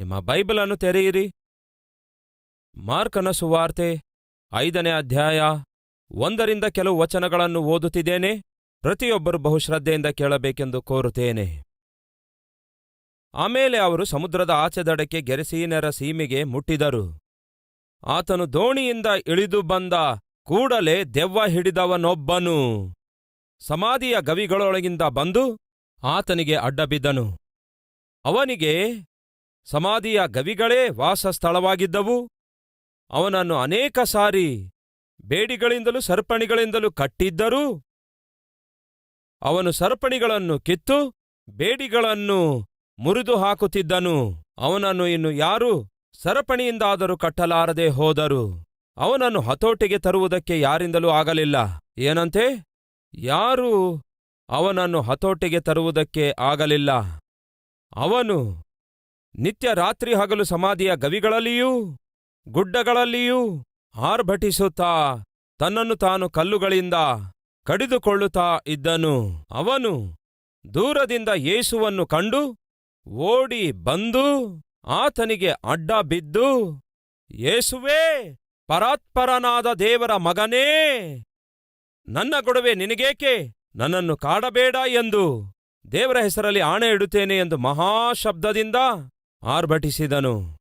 ನಿಮ್ಮ ಬೈಬಲನ್ನು ತೆರೆಯಿರಿ. ಮಾರ್ಕನ ಸುವಾರ್ತೆ, ಐದನೇ ಅಧ್ಯಾಯ, ಒಂದರಿಂದ ಕೆಲವು ವಚನಗಳನ್ನು ಓದುತ್ತಿದ್ದೇನೆ, ಪ್ರತಿಯೊಬ್ಬರು ಬಹುಶ್ರದ್ಧೆಯಿಂದ ಕೇಳಬೇಕೆಂದು ಕೋರುತ್ತೇನೆ. ಆಮೇಲೆ ಅವರು ಸಮುದ್ರದ ಆಚೆದಡಕ್ಕೆ ಗೆರೆಸೀನರ ಸೀಮೆಗೆ ಮುಟ್ಟಿದರು. ಆತನು ದೋಣಿಯಿಂದ ಇಳಿದು ಬಂದ ಕೂಡಲೇ ದೆವ್ವ ಹಿಡಿದವನೊಬ್ಬನು. ಸಮಾಧಿಯ ಗವಿಗಳೊಳಗಿಂದ ಬಂದು ಆತನಿಗೆ ಅಡ್ಡಬಿದ್ದನು. ಅವನಿಗೆ ಸಮಾಧಿಯ ಗವಿಗಳೇ ವಾಸಸ್ಥಳವಾಗಿದ್ದವು. ಅವನನ್ನು ಅನೇಕ ಸಾರಿ ಬೇಡಿಗಳಿಂದಲೂ ಸರ್ಪಣಿಗಳಿಂದಲೂ ಕಟ್ಟಿದ್ದರೂ. ಅವನು ಸರ್ಪಣಿಗಳನ್ನು ಕಿತ್ತು ಬೇಡಿಗಳನ್ನು ಮುರಿದು ಹಾಕುತ್ತಿದ್ದನು. ಅವನನ್ನು ಇನ್ನು ಯಾರೂ ಸರಪಣಿಯಿಂದಾದರೂ ಕಟ್ಟಲಾರದೆ ಹೋದರು. ಅವನನ್ನು ಹತೋಟಿಗೆ ತರುವುದಕ್ಕೆ ಯಾರಿಂದಲೂ ಆಗಲಿಲ್ಲ. ಏನಂತೆ? ಯಾರೂ ಅವನನ್ನು ಹತೋಟಿಗೆ ತರುವುದಕ್ಕೆ ಆಗಲಿಲ್ಲ. ಅವನು ನಿತ್ಯ ರಾತ್ರಿ ಹಗಲು ಸಮಾಧಿಯ ಗವಿಗಳಲ್ಲಿಯೂ, ಗುಡ್ಡಗಳಲ್ಲಿಯೂ ಆರ್ಭಟಿಸುತ್ತಾ ತನ್ನನ್ನು ತಾನು ಕಲ್ಲುಗಳಿಂದ ಕಡಿದುಕೊಳ್ಳುತ್ತಾ ಇದ್ದನು. ಅವನು ದೂರದಿಂದ ಯೇಸುವನ್ನು ಕಂಡು ಓಡಿ ಬಂದು ಆತನಿಗೆ ಅಡ್ಡ ಬಿದ್ದು, ಯೇಸುವೇ, ಪರಾತ್ಪರನಾದ ದೇವರ ಮಗನೇ, ನನ್ನ ಗೊಡವೆ ನಿನಗೇಕೆ? ನನ್ನನ್ನು ಕಾಡಬೇಡ ಎಂದು ದೇವರ ಹೆಸರಲ್ಲಿ ಆಣೆ ಇಡುತ್ತೇನೆ ಎಂದು ಮಹಾಶಬ್ದದಿಂದ ಆರ್ಭಟಿಸಿದನು.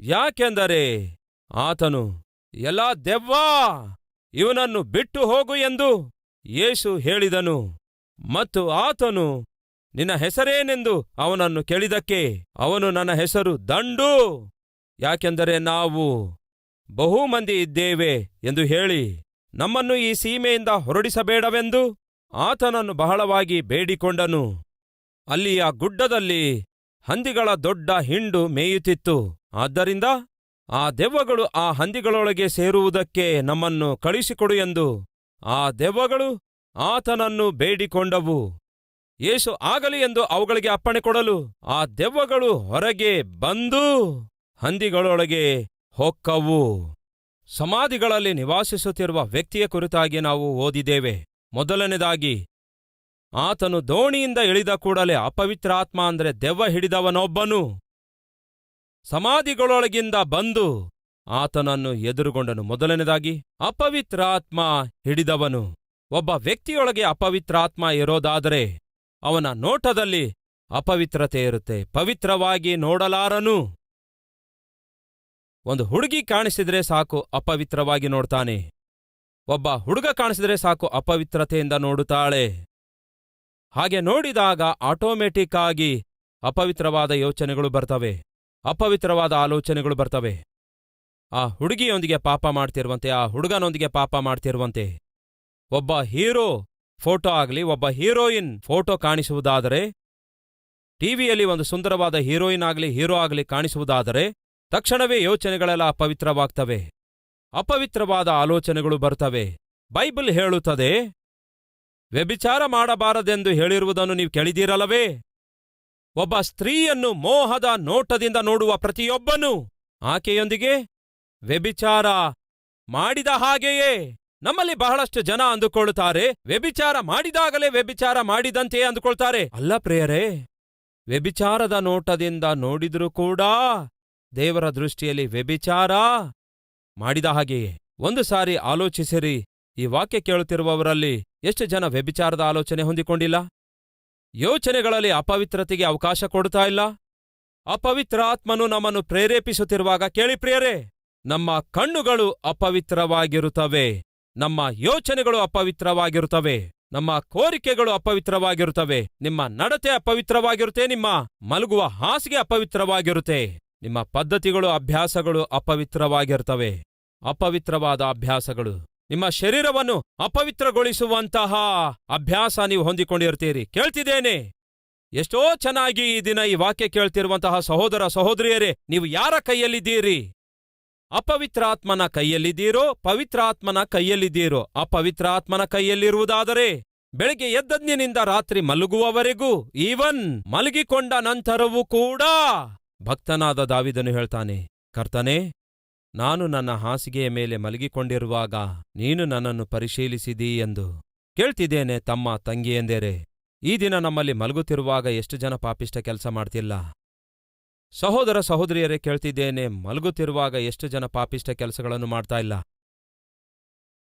ಯಾಕೆಂದರೆ ಆತನು, ಎಲ್ಲಾ ದೆವ್ವಾ, ಇವನನ್ನು ಬಿಟ್ಟು ಹೋಗು ಎಂದು ಯೇಸು ಹೇಳಿದನು. ಮತ್ತು ಆತನು, ನಿನ್ನ ಹೆಸರೇನೆಂದು ಅವನನ್ನು ಕೇಳಿದಕ್ಕೆ ಅವನು ನನ್ನ ಹೆಸರು ದಂಡು. ಯಾಕೆಂದರೆ ನಾವು ಬಹುಮಂದಿ ಇದ್ದೇವೆ ಎಂದು ಹೇಳಿ, ನಮ್ಮನ್ನು ಈ ಸೀಮೆಯಿಂದ ಹೊರಡಿಸಬೇಡವೆಂದು ಆತನನ್ನು ಬಹಳವಾಗಿ ಬೇಡಿಕೊಂಡನು. ಅಲ್ಲಿಯ ಗುಡ್ಡದಲ್ಲಿ ಹಂದಿಗಳ ದೊಡ್ಡ ಹಿಂಡು ಮೇಯುತ್ತಿತ್ತು. ಆದ್ದರಿಂದ ಆ ದೆವ್ವಗಳು ಆ ಹಂದಿಗಳೊಳಗೆ ಸೇರುವುದಕ್ಕೆ ನಮ್ಮನ್ನು ಕಳಿಸಿಕೊಡು ಎಂದು ಆ ದೆವ್ವಗಳು ಆತನನ್ನು ಬೇಡಿಕೊಂಡವು. ಯೇಸು ಆಗಲಿ ಎಂದು ಅವುಗಳಿಗೆ ಅಪ್ಪಣೆ ಕೊಡಲು ಆ ದೆವ್ವಗಳು ಹೊರಗೆ ಬಂದು ಹಂದಿಗಳೊಳಗೆ ಹೊಕ್ಕವು. ಸಮಾಧಿಗಳಲ್ಲಿ ನಿವಾಸಿಸುತ್ತಿರುವ ವ್ಯಕ್ತಿಯ ಕುರಿತಾಗಿ ನಾವು ಓದಿದ್ದೇವೆ. ಮೊದಲನೇದಾಗಿ ಆತನು ದೋಣಿಯಿಂದ ಇಳಿದ ಕೂಡಲೇ ಅಪವಿತ್ರಾತ್ಮ ಅಂದ್ರೆ ದೆವ್ವ ಹಿಡಿದವನೊಬ್ಬನು. ಸಮಾಧಿಗಳೊಳಗಿಂದ ಬಂದು ಆತನನ್ನು ಎದುರುಗೊಂಡನು. ಮೊದಲನೇದಾಗಿ ಅಪವಿತ್ರಾತ್ಮ ಹಿಡಿದವನು. ಒಬ್ಬ ವ್ಯಕ್ತಿಯೊಳಗೆ ಅಪವಿತ್ರಾತ್ಮ ಇರೋದಾದರೆ ಅವನ ನೋಟದಲ್ಲಿ ಅಪವಿತ್ರತೆ ಇರುತ್ತೆ. ಪವಿತ್ರವಾಗಿ ನೋಡಲಾರನು. ಒಂದು ಹುಡುಗಿ ಕಾಣಿಸಿದ್ರೆ ಸಾಕು, ಅಪವಿತ್ರವಾಗಿ ನೋಡ್ತಾನೆ. ಒಬ್ಬ ಹುಡುಗ ಕಾಣಿಸಿದ್ರೆ ಸಾಕು, ಅಪವಿತ್ರತೆಯಿಂದ ನೋಡುತ್ತಾಳೆ. ಹಾಗೆ ನೋಡಿದಾಗ ಆಟೋಮೆಟಿಕ್ ಆಗಿ ಅಪವಿತ್ರವಾದ ಯೋಚನೆಗಳು ಬರ್ತವೆ. ಅಪವಿತ್ರವಾದ ಆಲೋಚನೆಗಳು ಬರ್ತವೆ. ಆ ಹುಡುಗಿಯೊಂದಿಗೆ ಪಾಪ ಮಾಡ್ತಿರುವಂತೆ, ಆ ಹುಡುಗನೊಂದಿಗೆ ಪಾಪ ಮಾಡ್ತಿರುವಂತೆ. ಒಬ್ಬ ಹೀರೋ ಫೋಟೋ ಆಗಲಿ, ಒಬ್ಬ ಹೀರೋಯಿನ್ ಫೋಟೋ ಕಾಣಿಸುವುದಾದರೆ, ಟಿವಿಯಲ್ಲಿ ಒಂದು ಸುಂದರವಾದ ಹೀರೋಯಿನ್ ಆಗಲಿ, ಹೀರೋ ಆಗಲಿ ಕಾಣಿಸುವುದಾದರೆ, ತಕ್ಷಣವೇ ಯೋಚನೆಗಳೆಲ್ಲ ಅಪವಿತ್ರವಾಗ್ತವೆ. ಅಪವಿತ್ರವಾದ ಆಲೋಚನೆಗಳು ಬರ್ತವೆ. ಬೈಬಲ್ ಹೇಳುತ್ತದೆ ವ್ಯಭಿಚಾರ ಮಾಡಬಾರದೆಂದು ಹೇಳಿರುವುದನ್ನು ನೀವು ಕೇಳಿದ್ದೀರಲ್ಲವೇ? ಒಬ್ಬ ಸ್ತ್ರೀಯನ್ನು ಮೋಹದ ನೋಟದಿಂದ ನೋಡುವ ಪ್ರತಿಯೊಬ್ಬನು ಆಕೆಯೊಂದಿಗೆ, ವ್ಯಭಿಚಾರ ಮಾಡಿದ ಹಾಗೆಯೇ, ನಮ್ಮಲ್ಲಿ ಬಹಳಷ್ಟು ಜನ ಅಂದುಕೊಳ್ಳುತ್ತಾರೆ, ವ್ಯಭಿಚಾರ ಮಾಡಿದಾಗಲೇ ವ್ಯಭಿಚಾರ ಮಾಡಿದಂತೆ ಅಂದುಕೊಳ್ತಾರೆ. ಅಲ್ಲ ಪ್ರೇಯರೇ, ವ್ಯಭಿಚಾರದ ನೋಟದಿಂದ ನೋಡಿದ್ರೂ ಕೂಡ ದೇವರ ದೃಷ್ಟಿಯಲ್ಲಿ ವ್ಯಭಿಚಾರ ಮಾಡಿದ ಹಾಗೆಯೇ. ಒಂದು ಸಾರಿ ಆಲೋಚಿಸಿರಿ ಈ ವಾಕ್ಯ ಕೇಳುತ್ತಿರುವವರಲ್ಲಿ ಎಷ್ಟು ಜನ ವ್ಯಭಿಚಾರದ ಆಲೋಚನೆ ಹೊಂದಿಕೊಂಡಿಲ್ಲ? ಯೋಚನೆಗಳಲ್ಲಿ ಅಪವಿತ್ರತೆಗೆ ಅವಕಾಶ ಕೊಡ್ತಾ ಇಲ್ಲ? ಅಪವಿತ್ರ ಆತ್ಮನು ನಮ್ಮನ್ನು ಪ್ರೇರೇಪಿಸುತ್ತಿರುವಾಗ ಕೇಳಿ ಪ್ರಿಯರೇ, ನಮ್ಮ ಕಣ್ಣುಗಳು ಅಪವಿತ್ರವಾಗಿರುತ್ತವೆ, ನಮ್ಮ ಯೋಚನೆಗಳು ಅಪವಿತ್ರವಾಗಿರುತ್ತವೆ, ನಮ್ಮ ಕೋರಿಕೆಗಳು ಅಪವಿತ್ರವಾಗಿರುತ್ತವೆ, ನಿಮ್ಮ ನಡತೆ ಅಪವಿತ್ರವಾಗಿರುತ್ತೆ, ನಿಮ್ಮ ಮಲಗುವ ಹಾಸಿಗೆ ಅಪವಿತ್ರವಾಗಿರುತ್ತೆ, ನಿಮ್ಮ ಪದ್ಧತಿಗಳು, ಅಭ್ಯಾಸಗಳು ಅಪವಿತ್ರವಾಗಿರುತ್ತವೆ ಅಪವಿತ್ರವಾದ ಅಭ್ಯಾಸಗಳು. ನಿಮ್ಮ ಶರೀರವನ್ನು ಅಪವಿತ್ರಗೊಳಿಸುವಂತಹ ಅಭ್ಯಾಸ ನೀವು ಹೊಂದಿಕೊಂಡಿರ್ತೀರಿ ಕೇಳ್ತಿದ್ದೇನೆ. ಎಷ್ಟೋ ಚೆನ್ನಾಗಿ ಈ ದಿನ ಈ ವಾಕ್ಯ ಕೇಳ್ತಿರುವಂತಹ ಸಹೋದರ ಸಹೋದರಿಯರೇ, ನೀವು ಯಾರ ಕೈಯಲ್ಲಿದ್ದೀರಿ? ಅಪವಿತ್ರಾತ್ಮನ ಕೈಯಲ್ಲಿದ್ದೀರೋ, ಪವಿತ್ರಾತ್ಮನ ಕೈಯಲ್ಲಿದ್ದೀರೋ? ಅಪವಿತ್ರಾತ್ಮನ ಕೈಯಲ್ಲಿರುವುದಾದರೆ, ಬೆಳಗ್ಗೆ ಎದ್ದದ್ನಿನಿಂದ ರಾತ್ರಿ ಮಲಗುವವರೆಗೂ ಈವನ್ ಮಲಗಿಕೊಂಡ ನಂತರವೂ ಕೂಡ ಭಕ್ತನಾದ ದಾವಿದನು ಹೇಳ್ತಾನೆ, ಕರ್ತನೇ ನಾನು ನನ್ನ ಹಾಸಿಗೆಯ ಮೇಲೆ ಮಲಗಿಕೊಂಡಿರುವಾಗ ನೀನು ನನ್ನನ್ನು ಪರಿಶೀಲಿಸಿದೀ ಎಂದು ಕೇಳ್ತಿದ್ದೇನೆ ತಮ್ಮ ತಂಗಿಯೆಂದೇರೆ. ಈ ದಿನ ನಮ್ಮಲ್ಲಿ ಮಲಗುತ್ತಿರುವಾಗ ಎಷ್ಟು ಜನ ಪಾಪಿಷ್ಟ ಕೆಲಸ ಮಾಡ್ತಿಲ್ಲ? ಸಹೋದರ ಸಹೋದರಿಯರೇ ಕೇಳ್ತಿದ್ದೇನೆ, ಮಲಗುತ್ತಿರುವಾಗ ಎಷ್ಟು ಜನ ಪಾಪಿಷ್ಟ ಕೆಲಸಗಳನ್ನು ಮಾಡ್ತಾ ಇಲ್ಲ?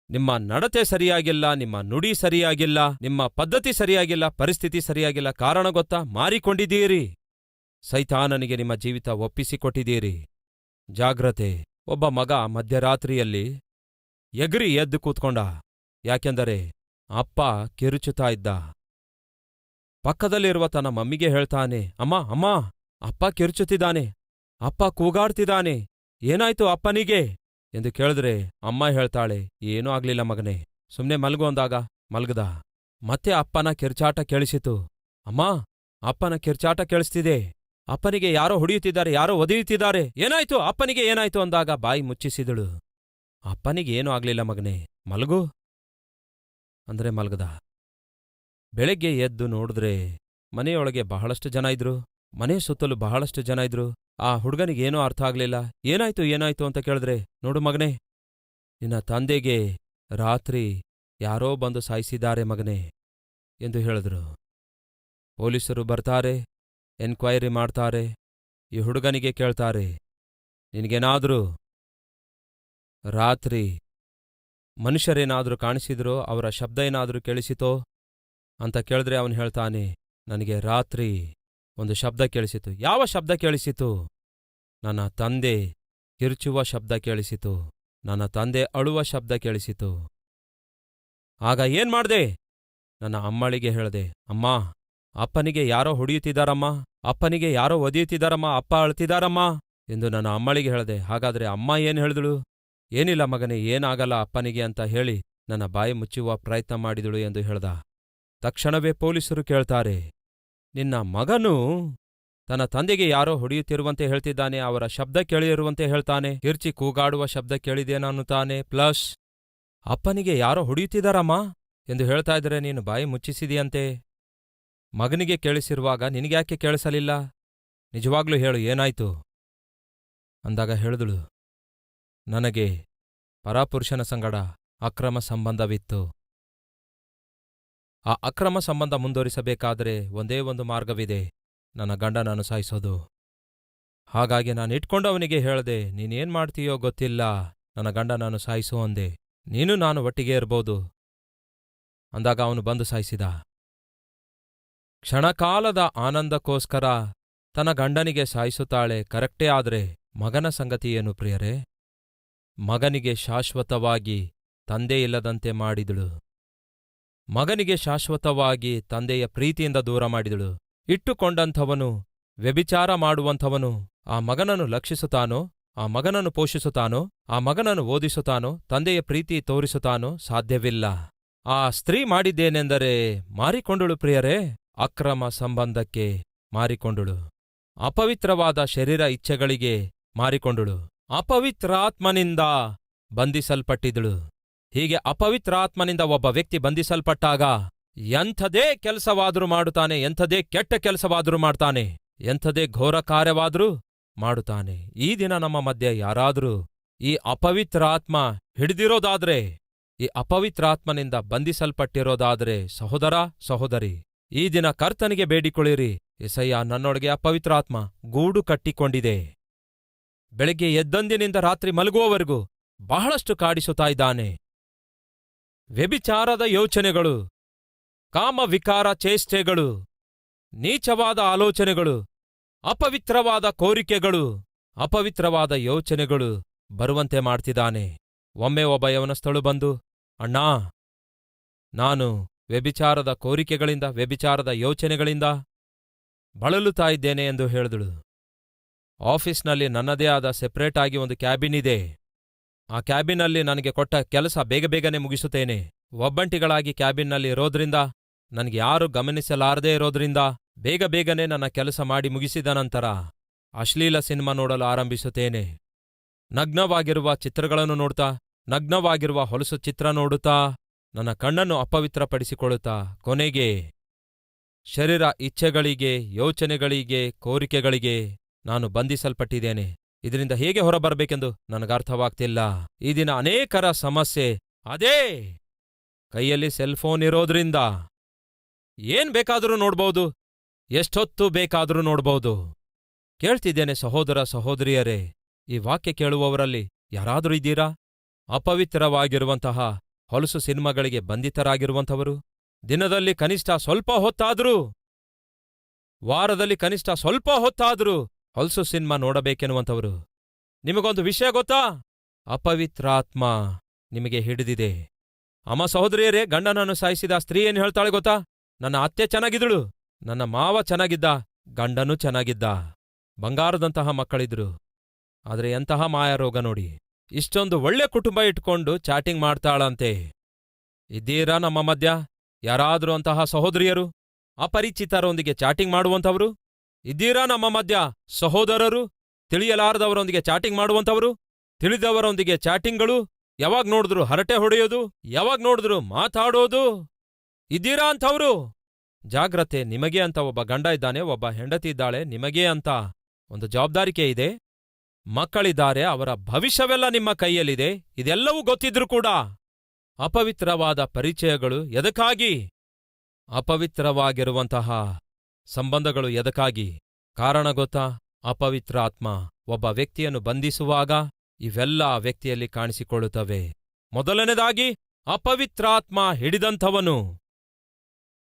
ನಿಮ್ಮ ನಡತೆ ಸರಿಯಾಗಿಲ್ಲ, ನಿಮ್ಮ ನುಡಿ ಸರಿಯಾಗಿಲ್ಲ, ನಿಮ್ಮ ಪದ್ಧತಿ ಸರಿಯಾಗಿಲ್ಲ, ಪರಿಸ್ಥಿತಿ ಸರಿಯಾಗಿಲ್ಲ, ಕಾರಣ ಗೊತ್ತಾ? ಮಾರಿಕೊಂಡಿದ್ದೀರಿ. ಸೈತಾನನಿಗೆ ನಿಮ್ಮ ಜೀವಿತ ಒಪ್ಪಿಸಿಕೊಟ್ಟಿದ್ದೀರಿ. ಜಾಗ್ರತೆ. ಒಬ್ಬ ಮಗ ಮಧ್ಯರಾತ್ರಿಯಲ್ಲಿ ಎಗರಿ ಎದ್ದು ಕೂತ್ಕೊಂಡ. ಯಾಕೆಂದರೆ ಅಪ್ಪ ಕಿರುಚುತ್ತಾ ಇದ್ದ. ಪಕ್ಕದಲ್ಲಿರುವ ತನ್ನ ಮಮ್ಮಿಗೆ ಹೇಳ್ತಾನೆ, ಅಮ್ಮ ಅಮ್ಮ, ಅಪ್ಪ ಕಿರುಚುತ್ತಿದ್ದಾನೆ. ಅಪ್ಪ ಕೂಗಾಡ್ತಿದ್ದಾನೆ. ಏನಾಯ್ತು ಅಪ್ಪನಿಗೆ? ಎಂದು ಕೇಳಿದ್ರೆ ಅಮ್ಮ ಹೇಳ್ತಾಳೆ, ಏನೂ ಆಗ್ಲಿಲ್ಲ ಮಗನೇ. ಸುಮ್ನೆ ಮಲ್ಗು ಅಂದಾಗ. ಮಲ್ಗದ. ಮತ್ತೆ ಅಪ್ಪನ ಕಿರ್ಚಾಟ ಕೇಳಿಸಿತು. ಅಮ್ಮ, ಅಪ್ಪನ ಕಿರ್ಚಾಟ ಕೇಳಿಸ್ತಿದೆ. ಅಪ್ಪನಿಗೆ ಯಾರೋ ಹೊಡೆಯುತ್ತಿದ್ದಾರೆ, ಯಾರೋ ಒದೆಯುತ್ತಿದ್ದಾರೆ. ಏನಾಯ್ತು? ಅಪ್ಪನಿಗೆ ಏನಾಯ್ತು ಅಂದಾಗ ಬಾಯಿ ಮುಚ್ಚಿಸಿದಳು. ಅಪ್ಪನಿಗೆ ಏನೂ ಆಗ್ಲಿಲ್ಲ ಮಗನೇ. ಮಲಗು. ಅಂದ್ರೆ ಮಲಗದ. ಬೆಳಗ್ಗೆ ಎದ್ದು ನೋಡಿದ್ರೆ ಮನೆಯೊಳಗೆ ಬಹಳಷ್ಟು ಜನ ಇದ್ರು. ಮನೆ ಸುತ್ತಲೂ ಬಹಳಷ್ಟು ಜನ ಇದ್ರು. ಆ ಹುಡುಗನಿಗೇನೂ ಅರ್ಥ ಆಗ್ಲಿಲ್ಲ. ಏನಾಯ್ತು ಏನಾಯ್ತು ಅಂತ ಕೇಳಿದ್ರೆ, ನೋಡು ಮಗನೇ. ನಿನ್ನ ತಂದೆಗೆ ರಾತ್ರಿ ಯಾರೋ ಬಂದು ಸಾಯಿಸಿದ್ದಾರೆ ಮಗನೇ ಎಂದು ಹೇಳಿದ್ರು. ಪೊಲೀಸರು ಬರ್ತಾರೆ. ಎನ್ಕ್ವೈರಿ ಮಾಡ್ತಾರೆ, ಈ ಹುಡುಗನಿಗೆ ಕೇಳ್ತಾರೆ, ನಿನಗೇನಾದರೂ ರಾತ್ರಿ ಮನುಷ್ಯರೇನಾದರೂ ಕಾಣಿಸಿದ್ರೋ, ಅವರ ಶಬ್ದ ಏನಾದರೂ ಕೇಳಿಸಿತೋ ಅಂತ ಕೇಳಿದ್ರೆ ಅವನು ಹೇಳ್ತಾನೆ, ನನಗೆ ರಾತ್ರಿ ಒಂದು ಶಬ್ದ ಕೇಳಿಸಿತು. ಯಾವ ಶಬ್ದ ಕೇಳಿಸಿತು? ನನ್ನ ತಂದೆ ಕಿರ್ಚುವ ಶಬ್ದ ಕೇಳಿಸಿತು. ನನ್ನ ತಂದೆ ಅಳುವ ಶಬ್ದ ಕೇಳಿಸಿತು. ಆಗ ಏನ್ ಮಾಡ್ದೆ ನನ್ನ ಅಮ್ಮಳಿಗೆ ಹೇಳ್ದೆ, ಅಮ್ಮ ಅಪ್ಪನಿಗೆ ಯಾರೋ ಹೊಡೆಯುತ್ತಿದ್ದಾರಮ್ಮ? ಅಪ್ಪನಿಗೆ ಯಾರೋ ಒದೆಯುತ್ತಿದ್ದಾರಮ್ಮ? ಅಪ್ಪ ಅಳ್ತಿದಾರಮ್ಮ ಎಂದು ನನ್ನ ಅಮ್ಮಳಿಗೆ ಹೇಳಿದೆ, ಹಾಗಾದ್ರೆ ಅಮ್ಮ ಏನ್ ಹೇಳಿದಳು? ಏನಿಲ್ಲ ಮಗನೇ, ಏನಾಗಲ್ಲ ಅಪ್ಪನಿಗೆ ಅಂತ ಹೇಳಿ ನನ್ನ ಬಾಯಿ ಮುಚ್ಚುವ ಪ್ರಯತ್ನ ಮಾಡಿದಳು ಎಂದು ಹೇಳ್ದ. ತಕ್ಷಣವೇ ಪೊಲೀಸರು ಕೇಳ್ತಾರೆ, ನಿನ್ನ ಮಗನು ತನ್ನ ತಂದೆಗೆ ಯಾರೋ ಹೊಡೆಯುತ್ತಿರುವಂತೆ ಹೇಳ್ತಿದ್ದಾನೆ, ಅವರ ಶಬ್ದ ಕೇಳಿರುವಂತೆ ಹೇಳ್ತಾನೆ, ಕಿರ್ಚಿ ಕೂಗಾಡುವ ಶಬ್ದ ಕೇಳಿದೇನನ್ನುತ್ತಾನೆ, ಪ್ಲಸ್ ಅಪ್ಪನಿಗೆ ಯಾರೋ ಹೊಡೆಯುತ್ತಿದ್ದಾರಮ್ಮ? ಎಂದು ಹೇಳ್ತಾ ಇದ್ರೆ, ನೀನು ಬಾಯಿ ಮುಚ್ಚಿಸಿದೆಯಂತೆ. ಮಗನಿಗೆ ಕೇಳಿಸಿರುವಾಗ, ನಿನಗ್ಯಾಕೆ ಕೇಳಿಸಲಿಲ್ಲ? ನಿಜವಾಗ್ಲೂ ಹೇಳು, ಏನಾಯ್ತು? ಅಂದಾಗ ಹೇಳಿದಳು, ನನಗೆ ಪರಾಪುರುಷನ ಸಂಗಡ ಅಕ್ರಮ ಸಂಬಂಧವಿತ್ತು. ಆ ಅಕ್ರಮ ಸಂಬಂಧ ಮುಂದುವರಿಸಬೇಕಾದರೆ ಒಂದೇ ಒಂದು ಮಾರ್ಗವಿದೆ, ನನ್ನ ಗಂಡನನ್ನು ಸಾಯಿಸೋದು ಹಾಗಾಗಿ ನಾನು ಇಟ್ಕೊಂಡು ಅವನಿಗೆ ಹೇಳ್ದೆ, ನೀನೇನ್ ಮಾಡ್ತೀಯೋ ಗೊತ್ತಿಲ್ಲ, ನನ್ನ ಗಂಡನನ್ನು ಸಾಯಿಸು ಅಂದೆ. ನೀನು ನಾನು ಒಟ್ಟಿಗೆ ಇರ್ಬೋದು. ಅಂದಾಗ ಅವನು ಬಂದು ಸಾಯಿಸಿದ. ಕ್ಷಣಕಾಲದ ಆನಂದಕ್ಕೋಸ್ಕರ ತನ್ನ ಗಂಡನಿಗೆ ಸಾಯಿಸುತ್ತಾಳೆ ಕರೆಕ್ಟೇ ಆದ್ರೆ ಮಗನ ಸಂಗತಿಯೇನು ಪ್ರಿಯರೇ? ಮಗನಿಗೆ ಶಾಶ್ವತವಾಗಿ ತಂದೆ ಇಲ್ಲದಂತೆ ಮಾಡಿದಳು. ಮಗನಿಗೆ ಶಾಶ್ವತವಾಗಿ ತಂದೆಯ ಪ್ರೀತಿಯಿಂದ ದೂರ ಮಾಡಿದಳು. ಇಟ್ಟುಕೊಂಡಂಥವನು, ವ್ಯಭಿಚಾರ ಮಾಡುವಂಥವನು, ಆ ಮಗನನ್ನು ಲಕ್ಷಿಸುತ್ತಾನೋ, ಆ ಮಗನನ್ನು ಪೋಷಿಸುತ್ತಾನೋ, ಆ ಮಗನನ್ನು ಓದಿಸುತ್ತಾನೋ, ತಂದೆಯ ಪ್ರೀತಿ ತೋರಿಸುತ್ತಾನೋ ಸಾಧ್ಯವಿಲ್ಲ. ಆ ಸ್ತ್ರೀ ಮಾಡಿದ್ದೇನೆಂದರೆ ಮಾರಿಕೊಂಡಳು ಪ್ರಿಯರೇ? ಅಕ್ರಮ ಸಂಬಂಧಕ್ಕೆ ಮಾರಿಕೊಂಡಳು. ಅಪವಿತ್ರವಾದ ಶರೀರ ಇಚ್ಛೆಗಳಿಗೆ ಮಾರಿಕೊಂಡಳು. ಅಪವಿತ್ರಾತ್ಮನಿಂದ ಬಂಧಿಸಲ್ಪಟ್ಟಿದಳು ಹೀಗೆ ಅಪವಿತ್ರಾತ್ಮನಿಂದ ಒಬ್ಬ ವ್ಯಕ್ತಿ ಬಂಧಿಸಲ್ಪಟ್ಟಾಗ ಎಂಥದೇ ಕೆಲಸವಾದರೂ ಮಾಡುತ್ತಾನೆ, ಎಂಥದೇ ಕೆಟ್ಟ ಕೆಲಸವಾದರೂ ಮಾಡ್ತಾನೆ ಎಂಥದೇ ಘೋರ ಕಾರ್ಯವಾದರೂ ಮಾಡುತ್ತಾನೆ. ಈ ದಿನ ನಮ್ಮ ಮಧ್ಯೆ ಯಾರಾದರೂ ಈ ಅಪವಿತ್ರಾತ್ಮ ಹಿಡಿದಿರೋದಾದ್ರೆ, ಈ ಅಪವಿತ್ರಾತ್ಮನಿಂದ ಬಂಧಿಸಲ್ಪಟ್ಟಿರೋದಾದ್ರೆ ಸಹೋದರ, ಸಹೋದರಿ ಈ ದಿನ ಕರ್ತನಿಗೆ ಬೇಡಿಕೊಳ್ಳಿರಿ. ಎಸಯ್ಯ ನನ್ನೊಳಗೆ ಅಪವಿತ್ರಾತ್ಮ ಗೂಡು ಕಟ್ಟಿಕೊಂಡಿದೆ. ಬೆಳಗ್ಗೆ ಎದ್ದಂದಿನಿಂದ ರಾತ್ರಿ ಮಲಗುವವರೆಗೂ ಬಹಳಷ್ಟು ಕಾಡಿಸುತ್ತಾ ಇದ್ದಾನೆ. ವ್ಯಭಿಚಾರದ ಯೋಚನೆಗಳು, ಕಾಮವಿಕಾರ ಚೇಷ್ಟೆಗಳು, ನೀಚವಾದ ಆಲೋಚನೆಗಳು, ಅಪವಿತ್ರವಾದ ಕೋರಿಕೆಗಳು, ಅಪವಿತ್ರವಾದ ಯೋಚನೆಗಳು ಬರುವಂತೆ ಮಾಡ್ತಿದ್ದಾನೆ. ಒಮ್ಮೆ ಒಬ್ಬ ಯವನಸ್ಥಳು ಬಂದು, ಅಣ್ಣಾ, ನಾನು ವ್ಯಭಿಚಾರದ ಕೋರಿಕೆಗಳಿಂದ, ವ್ಯಭಿಚಾರದ ಯೋಚನೆಗಳಿಂದ ಬಳಲುತ್ತಾ ಇದ್ದೇನೆ ಎಂದು ಹೇಳಿದಳು. ಆಫೀಸ್ನಲ್ಲಿ ನನ್ನದೇ ಆದ ಸೆಪರೇಟ್ ಆಗಿ ಒಂದು ಕ್ಯಾಬಿನ್ ಇದೆ. ಆ ಕ್ಯಾಬಿನಲ್ಲಿ ನನಗೆ ಕೊಟ್ಟ ಕೆಲಸ ಬೇಗ ಬೇಗನೆ ಮುಗಿಸುತ್ತೇನೆ. ಒಬ್ಬಂಟಿಗಳಾಗಿ ಕ್ಯಾಬಿನ್ನಲ್ಲಿ ಇರೋದ್ರಿಂದ, ನನಗೆ ಯಾರು ಗಮನಿಸಲಾರದೇ ಇರೋದ್ರಿಂದ ಬೇಗ ಬೇಗನೆ ನನ್ನ ಕೆಲಸ ಮಾಡಿ ಮುಗಿಸಿದ ನಂತರ ಅಶ್ಲೀಲ ಸಿನಿಮಾ ನೋಡಲು ಆರಂಭಿಸುತ್ತೇನೆ. ನಗ್ನವಾಗಿರುವ ಚಿತ್ರಗಳನ್ನು ನೋಡ್ತಾ, ನಗ್ನವಾಗಿರುವ ಹೊಲಸು ಚಿತ್ರ ನೋಡುತ್ತಾ ನನ್ನ ಕಣ್ಣನ್ನು ಅಪವಿತ್ರಪಡಿಸಿಕೊಳ್ಳುತ್ತಾ ಕೊನೆಗೆ ಶರೀರ ಇಚ್ಛೆಗಳಿಗೆ, ಯೋಚನೆಗಳಿಗೆ, ಕೋರಿಕೆಗಳಿಗೆ ನಾನು ಬಂಧಿಸಲ್ಪಟ್ಟಿದ್ದೇನೆ. ಇದರಿಂದ ಹೇಗೆ ಹೊರಬರಬೇಕೆಂದು ನನಗರ್ಥವಾಗ್ತಿಲ್ಲ. ಈ ದಿನ ಅನೇಕರ ಸಮಸ್ಯೆ. ಅದೇ ಕೈಯಲ್ಲಿ ಸೆಲ್ಫೋನ್ ಇರೋದ್ರಿಂದ ಏನ್ ಬೇಕಾದರೂ ನೋಡ್ಬೋದು. ಎಷ್ಟೊತ್ತು ಬೇಕಾದರೂ ನೋಡ್ಬೋದು. ಕೇಳ್ತಿದ್ದೇನೆ ಸಹೋದರ ಸಹೋದರಿಯರೇ, ಈ ವಾಕ್ಯ ಕೇಳುವವರಲ್ಲಿ ಯಾರಾದರೂ ಇದ್ದೀರಾ? ಅಪವಿತ್ರವಾಗಿರುವಂತಹ ಹೊಲಸು ಸಿನಿಮಾಗಳಿಗೆ ಬಂಧಿತರಾಗಿರುವಂಥವರು, ದಿನದಲ್ಲಿ ಕನಿಷ್ಠ ಸ್ವಲ್ಪ ಹೊತ್ತಾದರೂ, ವಾರದಲ್ಲಿ ಕನಿಷ್ಠ ಸ್ವಲ್ಪ ಹೊತ್ತಾದರೂ ಹೊಲಸು ಸಿನಿಮಾ ನೋಡಬೇಕೆನ್ನುವಂಥವರು. ನಿಮಗೊಂದು ವಿಷಯ ಗೊತ್ತಾ? ಅಪವಿತ್ರಾತ್ಮ ನಿಮಗೆ ಹಿಡಿದಿದೆ. ಅಮ್ಮ ಸಹೋದರಿಯರೇ, ಗಂಡನನ್ನು ಸಾಯಿಸಿದ ಸ್ತ್ರೀ ಏನು ಹೇಳ್ತಾಳೆ ಗೊತ್ತಾ? ನನ್ನ ಅತ್ತೆ ಚೆನ್ನಾಗಿದ್ದಳು, ನನ್ನ ಮಾವ ಚೆನ್ನಾಗಿದ್ದ, ಗಂಡನೂ ಚೆನ್ನಾಗಿದ್ದ, ಬಂಗಾರದಂತಹ ಮಕ್ಕಳಿದ್ರು. ಆದರೆ ಎಂತಹ ಮಾಯಾರೋಗ ನೋಡಿ. ಇಷ್ಟೊಂದು ಒಳ್ಳೆ ಕುಟುಂಬ ಇಟ್ಕೊಂಡು ಚಾಟಿಂಗ್ ಮಾಡ್ತಾಳಂತೆ. ಇದ್ದೀರಾ ನಮ್ಮ ಮಧ್ಯ? ಯಾರಾದ್ರೂ ಅಂತಹ ಸಹೋದರಿಯರು? ಅಪರಿಚಿತರೊಂದಿಗೆ ಚಾಟಿಂಗ್ ಮಾಡುವಂಥವರು? ಇದ್ದೀರಾ ನಮ್ಮ ಮಧ್ಯ? ಸಹೋದರರು? ತಿಳಿಯಲಾರದವರೊಂದಿಗೆ ಚಾಟಿಂಗ್ ಮಾಡುವಂಥವರು? ತಿಳಿದವರೊಂದಿಗೆ ಚಾಟಿಂಗ್ಗಳು? ಯಾವಾಗ ನೋಡಿದ್ರು ಹರಟೆ ಹೊಡೆಯೋದು? ಯಾವಾಗ ನೋಡಿದ್ರು ಮಾತಾಡೋದು? ಇದ್ದೀರಾ ಅಂಥವ್ರು? ಜಾಗ್ರತೆ ನಿಮಗೆ ಅಂತ ಒಬ್ಬ ಗಂಡ ಇದ್ದಾನೆ, ಒಬ್ಬ ಹೆಂಡತಿ ಇದ್ದಾಳೆ, ನಿಮಗೇ ಅಂತ ಒಂದು ಜವಾಬ್ದಾರಿಕೆ ಇದೆ. ಮಕ್ಕಳಿದ್ದಾರೆ, ಅವರ ಭವಿಷ್ಯವೆಲ್ಲ ನಿಮ್ಮ ಕೈಯಲ್ಲಿದೆ, ಇದೆಲ್ಲವೂ ಗೊತ್ತಿದ್ರು ಕೂಡ ಅಪವಿತ್ರವಾದ ಪರಿಚಯಗಳು ಎದಕ್ಕಾಗಿ? ಅಪವಿತ್ರವಾಗಿರುವಂತಹ ಸಂಬಂಧಗಳು ಎದಕ್ಕಾಗಿ? ಕಾರಣ ಗೊತ್ತಾ? ಅಪವಿತ್ರ ಆತ್ಮ ಒಬ್ಬ ವ್ಯಕ್ತಿಯನ್ನು ಬಂಧಿಸುವಾಗ ಇವೆಲ್ಲ ವ್ಯಕ್ತಿಯಲ್ಲಿ ಕಾಣಿಸಿಕೊಳ್ಳುತ್ತವೆ. ಮೊದಲನೇದಾಗಿ ಅಪವಿತ್ರಾತ್ಮ ಹಿಡಿದಂಥವನು.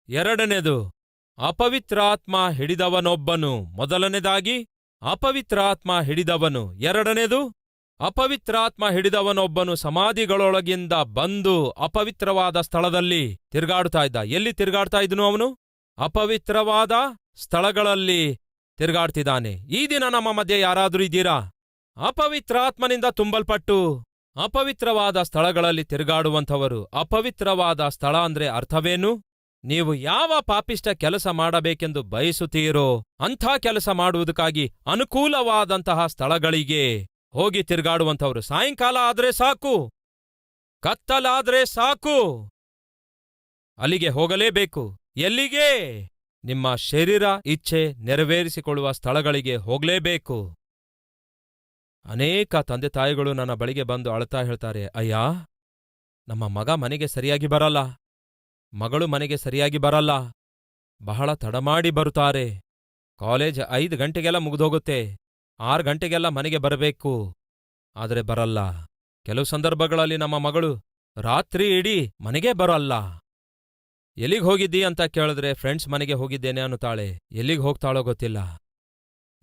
ಎರಡನೇದು ಅಪವಿತ್ರಾತ್ಮ ಹಿಡಿದವನೊಬ್ಬನು. ಮೊದಲನೇದಾಗಿ ಅಪವಿತ್ರಾತ್ಮ ಹಿಡಿದವನು. ಎರಡನೇದು, ಅಪವಿತ್ರಾತ್ಮ ಹಿಡಿದವನೊಬ್ಬನು ಸಮಾಧಿಗಳೊಳಗಿಂದ ಬಂದು ಅಪವಿತ್ರವಾದ ಸ್ಥಳದಲ್ಲಿ ತಿರುಗಾಡ್ತಾ ಇದ್ದ. ಎಲ್ಲಿ ತಿರುಗಾಡ್ತಾ ಇದ್ನು ಅವನು? ಅಪವಿತ್ರವಾದ ಸ್ಥಳಗಳಲ್ಲಿ ತಿರುಗಾಡ್ತಿದ್ದಾನೆ. ಈ ದಿನ ನಮ್ಮ ಮಧ್ಯೆ ಯಾರಾದ್ರೂ ಇದ್ದೀರಾ? ಅಪವಿತ್ರಾತ್ಮನಿಂದ ತುಂಬಲ್ಪಟ್ಟು ಅಪವಿತ್ರವಾದ ಸ್ಥಳಗಳಲ್ಲಿ ತಿರುಗಾಡುವಂಥವರು. ಅಪವಿತ್ರವಾದ ಸ್ಥಳ ಅಂದ್ರೆ ಅರ್ಥವೇನು? ನೀವು ಯಾವ ಪಾಪಿಷ್ಟ ಕೆಲಸ ಮಾಡಬೇಕೆಂದು ಬಯಸುತ್ತೀರೋ ಅಂಥ ಕೆಲಸ ಮಾಡುವುದಕ್ಕಾಗಿ ಅನುಕೂಲವಾದಂತಹ ಸ್ಥಳಗಳಿಗೆ ಹೋಗಿ ತಿರುಗಾಡುವಂಥವ್ರು ಸಾಯಂಕಾಲ ಆದ್ರೆ ಸಾಕು, ಕತ್ತಲಾದ್ರೆ ಸಾಕು. ಅಲ್ಲಿಗೆ ಹೋಗಲೇಬೇಕು. ಎಲ್ಲಿಗೆ? ನಿಮ್ಮ ಶರೀರ ಇಚ್ಛೆ ನೆರವೇರಿಸಿಕೊಳ್ಳುವ ಸ್ಥಳಗಳಿಗೆ ಹೋಗಲೇಬೇಕು. ಅನೇಕ ತಂದೆ ತಾಯಿಗಳು ನನ್ನ ಬಳಿಗೆ ಬಂದು ಅಳ್ತಾ ಹೇಳ್ತಾರೆ, ಅಯ್ಯ, ನಮ್ಮ ಮಗ ಮನೆಗೆ ಸರಿಯಾಗಿ ಬರಲ್ಲ. ಮಗಳು ಮನೆಗೆ ಸರಿಯಾಗಿ ಬರಲ್ಲ. ಬಹಳ ತಡಮಾಡಿ ಬರುತ್ತಾರೆ. ಕಾಲೇಜ್ ಐದು ಗಂಟೆಗೆಲ್ಲ ಮುಗಿದೋಗುತ್ತೆ. ಆರು ಗಂಟೆಗೆಲ್ಲ ಮನೆಗೆ ಬರಬೇಕು. ಆದರೆ ಬರಲ್ಲ. ಕೆಲವು ಸಂದರ್ಭಗಳಲ್ಲಿ ನಮ್ಮ ಮಗಳು ರಾತ್ರಿ ಇಡೀ ಮನೆಗೆ ಬರಲ್ಲ. ಎಲ್ಲಿಗೆ ಹೋಗಿದ್ದೀ ಅಂತ ಕೇಳಿದ್ರೆ, ಫ್ರೆಂಡ್ಸ್ ಮನೆಗೆ ಹೋಗಿದ್ದೇನೆ ಅನ್ನುತ್ತಾಳೆ. ಎಲ್ಲಿಗೆ ಹೋಗ್ತಾಳೋ ಗೊತ್ತಿಲ್ಲ.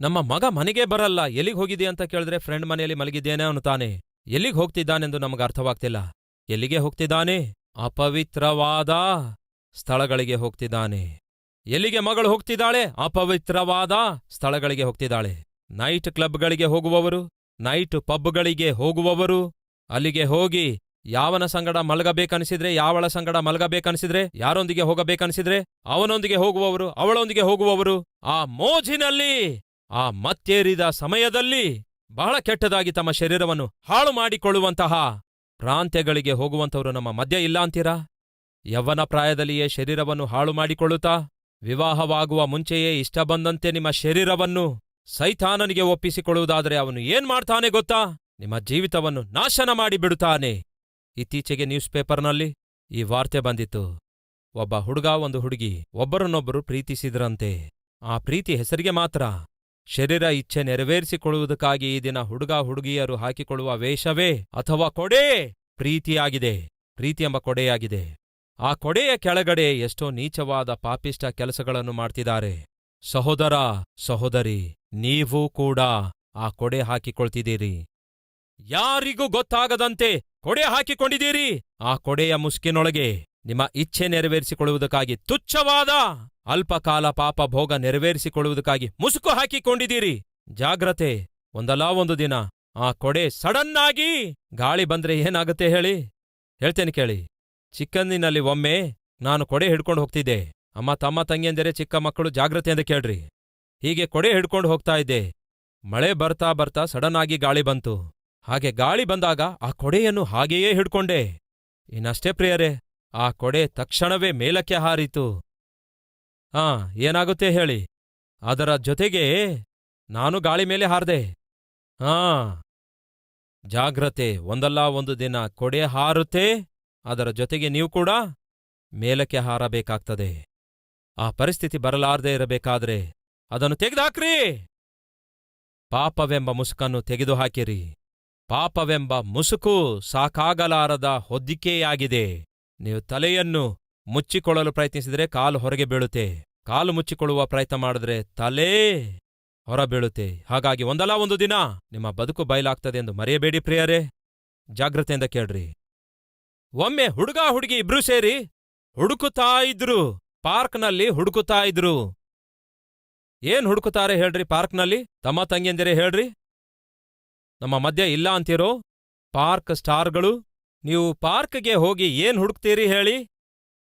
ನಮ್ಮ ಮಗ ಮನೆಗೆ ಬರಲ್ಲ. ಎಲ್ಲಿಗೆ ಹೋಗಿದ್ದೀ ಅಂತ ಕೇಳಿದ್ರೆ, ಫ್ರೆಂಡ್ ಮನೆಯಲ್ಲಿ ಮಲಗಿದ್ದೇನೆ ಅನ್ನುತ್ತಾನೆ. ಎಲ್ಲಿಗೆ ಹೋಗ್ತಿದ್ದಾನೆಂದು ನಮಗೆ ಅರ್ಥವಾಗ್ತಿಲ್ಲ. ಎಲ್ಲಿಗೆ ಹೋಗ್ತಿದ್ದಾನೆ? ಅಪವಿತ್ರವಾದ ಸ್ಥಳಗಳಿಗೆ ಹೋಗ್ತಿದ್ದಾನೆ. ಎಲ್ಲಿಗೆ ಮಗಳು ಹೋಗ್ತಿದ್ದಾಳೆ? ಅಪವಿತ್ರವಾದ ಸ್ಥಳಗಳಿಗೆ ಹೋಗ್ತಿದ್ದಾಳೆ. ನೈಟ್ ಕ್ಲಬ್ಗಳಿಗೆ ಹೋಗುವವರು, ನೈಟ್ ಪಬ್ಗಳಿಗೆ ಹೋಗುವವರು, ಅಲ್ಲಿಗೆ ಹೋಗಿ ಯಾವನ ಸಂಗಡ ಮಲಗಬೇಕನ್ಸಿದ್ರೆ ಯಾವಳ ಸಂಗಡ ಮಲಗಬೇಕನ್ಸಿದ್ರೆ ಯಾರೊಂದಿಗೆ ಹೋಗಬೇಕನ್ಸಿದ್ರೆ ಅವನೊಂದಿಗೆ ಹೋಗುವವರು, ಅವಳೊಂದಿಗೆ ಹೋಗುವವರು, ಆ ಮೋಜಿನಲ್ಲಿ, ಆ ಮತ್ತೇರಿದ ಸಮಯದಲ್ಲಿ ಬಹಳ ಕೆಟ್ಟದಾಗಿ ತಮ್ಮ ಶರೀರವನ್ನು ಹಾಳು ಮಾಡಿಕೊಳ್ಳುವಂತಹ ಪ್ರಾಂತ್ಯಗಳಿಗೆ ಹೋಗುವಂಥವರು ನಮ್ಮ ಮಧ್ಯ ಇಲ್ಲ ಅಂತೀರಾ? ಯವ್ವನ ಪ್ರಾಯದಲ್ಲಿಯೇ ಶರೀರವನ್ನು ಹಾಳು ಮಾಡಿಕೊಳ್ಳುತ್ತಾ, ವಿವಾಹವಾಗುವ ಮುಂಚೆಯೇ ಇಷ್ಟ ಬಂದಂತೆ ನಿಮ್ಮ ಶರೀರವನ್ನು ಸೈತಾನನಿಗೆ ಒಪ್ಪಿಸಿಕೊಳ್ಳುವುದಾದರೆ ಅವನು ಏನ್ ಮಾಡ್ತಾನೆ ಗೊತ್ತಾ? ನಿಮ್ಮ ಜೀವಿತವನ್ನು ನಾಶನ ಮಾಡಿಬಿಡುತ್ತಾನೆ. ಇತ್ತೀಚೆಗೆ ನ್ಯೂಸ್ ಪೇಪರ್ನಲ್ಲಿ ಈ ವಾರ್ತೆ ಬಂದಿತ್ತು. ಒಬ್ಬ ಹುಡುಗ, ಒಂದು ಹುಡುಗಿ, ಒಬ್ಬರನ್ನೊಬ್ಬರು ಪ್ರೀತಿಸಿದ್ರಂತೆ. ಆ ಪ್ರೀತಿ ಹೆಸರಿಗೆ ಮಾತ್ರ. ಶರೀರ ಇಚ್ಛೆ ನೆರವೇರಿಸಿಕೊಳ್ಳುವುದಕ್ಕಾಗಿ ಈ ದಿನ ಹುಡುಗ ಹುಡುಗಿಯರು ಹಾಕಿಕೊಳ್ಳುವ ವೇಷವೇ ಅಥವಾ ಕೊಡೆ ಪ್ರೀತಿಯಾಗಿದೆ ಪ್ರೀತಿ ಎಂಬ ಕೊಡೆಯಾಗಿದೆ. ಆ ಕೊಡೆಯ ಕೆಳಗಡೆ ಎಷ್ಟೋ ನೀಚವಾದ ಪಾಪಿಷ್ಟ ಕೆಲಸಗಳನ್ನು ಮಾಡ್ತಿದ್ದಾರೆ. ಸಹೋದರ, ಸಹೋದರಿ, ನೀವೂ ಕೂಡ ಆ ಕೊಡೆ ಹಾಕಿಕೊಳ್ತಿದ್ದೀರಿ. ಯಾರಿಗೂ ಗೊತ್ತಾಗದಂತೆ ಕೊಡೆ ಹಾಕಿಕೊಂಡಿದ್ದೀರಿ. ಆ ಕೊಡೆಯ ಮುಸ್ಕಿನೊಳಗೆ ನಿಮ್ಮ ಇಚ್ಛೆ ನೆರವೇರಿಸಿಕೊಳ್ಳುವುದಕ್ಕಾಗಿ ತುಚ್ಛವಾದ ಅಲ್ಪಕಾಲ ಪಾಪ ಭೋಗ ನೆರವೇರಿಸಿಕೊಳ್ಳುವುದಕ್ಕಾಗಿ ಮುಸುಕು ಹಾಕಿಕೊಂಡಿದ್ದೀರಿ. ಜಾಗ್ರತೆ. ಒಂದಲ್ಲ ಒಂದು ದಿನ. ಆ ಕೊಡೆ ಸಡನ್ನಾಗಿ ಗಾಳಿ ಬಂದ್ರೆ ಏನಾಗುತ್ತೆ ಹೇಳಿ? ಹೇಳ್ತೇನೆ ಕೇಳಿ. ಚಿಕ್ಕಂದಿನಲ್ಲಿ ಒಮ್ಮೆ ನಾನು ಕೊಡೆ ಹಿಡ್ಕೊಂಡು ಹೋಗ್ತಿದ್ದೆ. ಅಮ್ಮ, ತಮ್ಮ ತಂಗಿಯಂದರೆ ಚಿಕ್ಕ ಮಕ್ಕಳು ಜಾಗ್ರತೆಯಿಂದ ಕೇಳ್ರಿ. ಹೀಗೆ ಕೊಡೆ ಹಿಡ್ಕೊಂಡು ಹೋಗ್ತಾ ಇದ್ದೆ. ಮಳೆ ಬರ್ತಾ ಬರ್ತಾ ಸಡನ್ ಆಗಿ ಗಾಳಿ ಬಂತು. ಹಾಗೆ ಗಾಳಿ ಬಂದಾಗ ಆ ಕೊಡೆಯನ್ನು ಹಾಗೆಯೇ ಹಿಡ್ಕೊಂಡೆ. ಇನ್ನಷ್ಟೇ ಪ್ರಿಯರೇ ಆ ಕೊಡೆ ತಕ್ಷಣವೇ ಮೇಲಕ್ಕೆ ಹಾರಿತು. ಆ, ಏನಾಗುತ್ತೆ ಹೇಳಿ? ಅದರ ಜೊತೆಗೆ ನಾನು ಗಾಳಿ ಮೇಲೆ ಹಾರ್ದೆ. ಹಾ ಜಾಗ್ರತೆ, ಒಂದಲ್ಲ ಒಂದು ದಿನ ಕೊಡೆ ಹಾರುತ್ತೆ, ಅದರ ಜೊತೆಗೆ ನೀವು ಕೂಡ ಮೇಲಕ್ಕೆ ಹಾರಬೇಕಾಗ್ತದೆ. ಆ ಪರಿಸ್ಥಿತಿ ಬರಲಾರದೆ ಇರಬೇಕಾದ್ರೆ ಅದನ್ನು ತೆಗೆದಾಕ್ರಿ! ಪಾಪವೆಂಬ ಮುಸುಕನ್ನು ತೆಗೆದುಹಾಕಿರಿ. ಪಾಪವೆಂಬ ಮುಸುಕು ಸಾಕಾಗಲಾರದ ಹೊದ್ದಿಕೆಯಾಗಿದೆ ನೀವು ತಲೆಯನ್ನು ಮುಚ್ಚಿಕೊಳ್ಳಲು ಪ್ರಯತ್ನಿಸಿದರೆ ಕಾಲು ಹೊರಗೆ ಬೀಳುತ್ತೆ. ಕಾಲು ಮುಚ್ಚಿಕೊಳ್ಳುವ ಪ್ರಯತ್ನ ಮಾಡಿದ್ರೆ ತಲೆ ಹೊರಬೀಳುತ್ತೆ. ಹಾಗಾಗಿ ಒಂದಲ್ಲ ಒಂದು ದಿನ ನಿಮ್ಮ ಬದುಕು ಬಯಲಾಗ್ತದೆ ಎಂದು ಮರೆಯಬೇಡಿ ಪ್ರಿಯರೇ. ಜಾಗ್ರತೆಯಿಂದ ಕೇಳ್ರಿ. ಒಮ್ಮೆ ಹುಡುಗ ಹುಡುಗಿ ಇಬ್ರೂ ಸೇರಿ ಹುಡುಕುತ್ತಾ ಇದ್ರು. ಪಾರ್ಕ್ನಲ್ಲಿ ಹುಡುಕುತ್ತಾ ಇದ್ರು. ಏನ್ ಹುಡುಕುತ್ತಾರೆ ಹೇಳ್ರಿ ಪಾರ್ಕ್ನಲ್ಲಿ? ತಮ್ಮ ತಂಗಿಯಂದಿರೇ ಹೇಳ್ರಿ. ನಮ್ಮ ಮಧ್ಯ ಇಲ್ಲ ಅಂತೀರೋ? ಪಾರ್ಕ್ ಸ್ಟಾರ್ಗಳು ನೀವು ಪಾರ್ಕ್ಗೆ ಹೋಗಿ ಏನ್ ಹುಡುಕ್ತೀರಿ ಹೇಳಿ?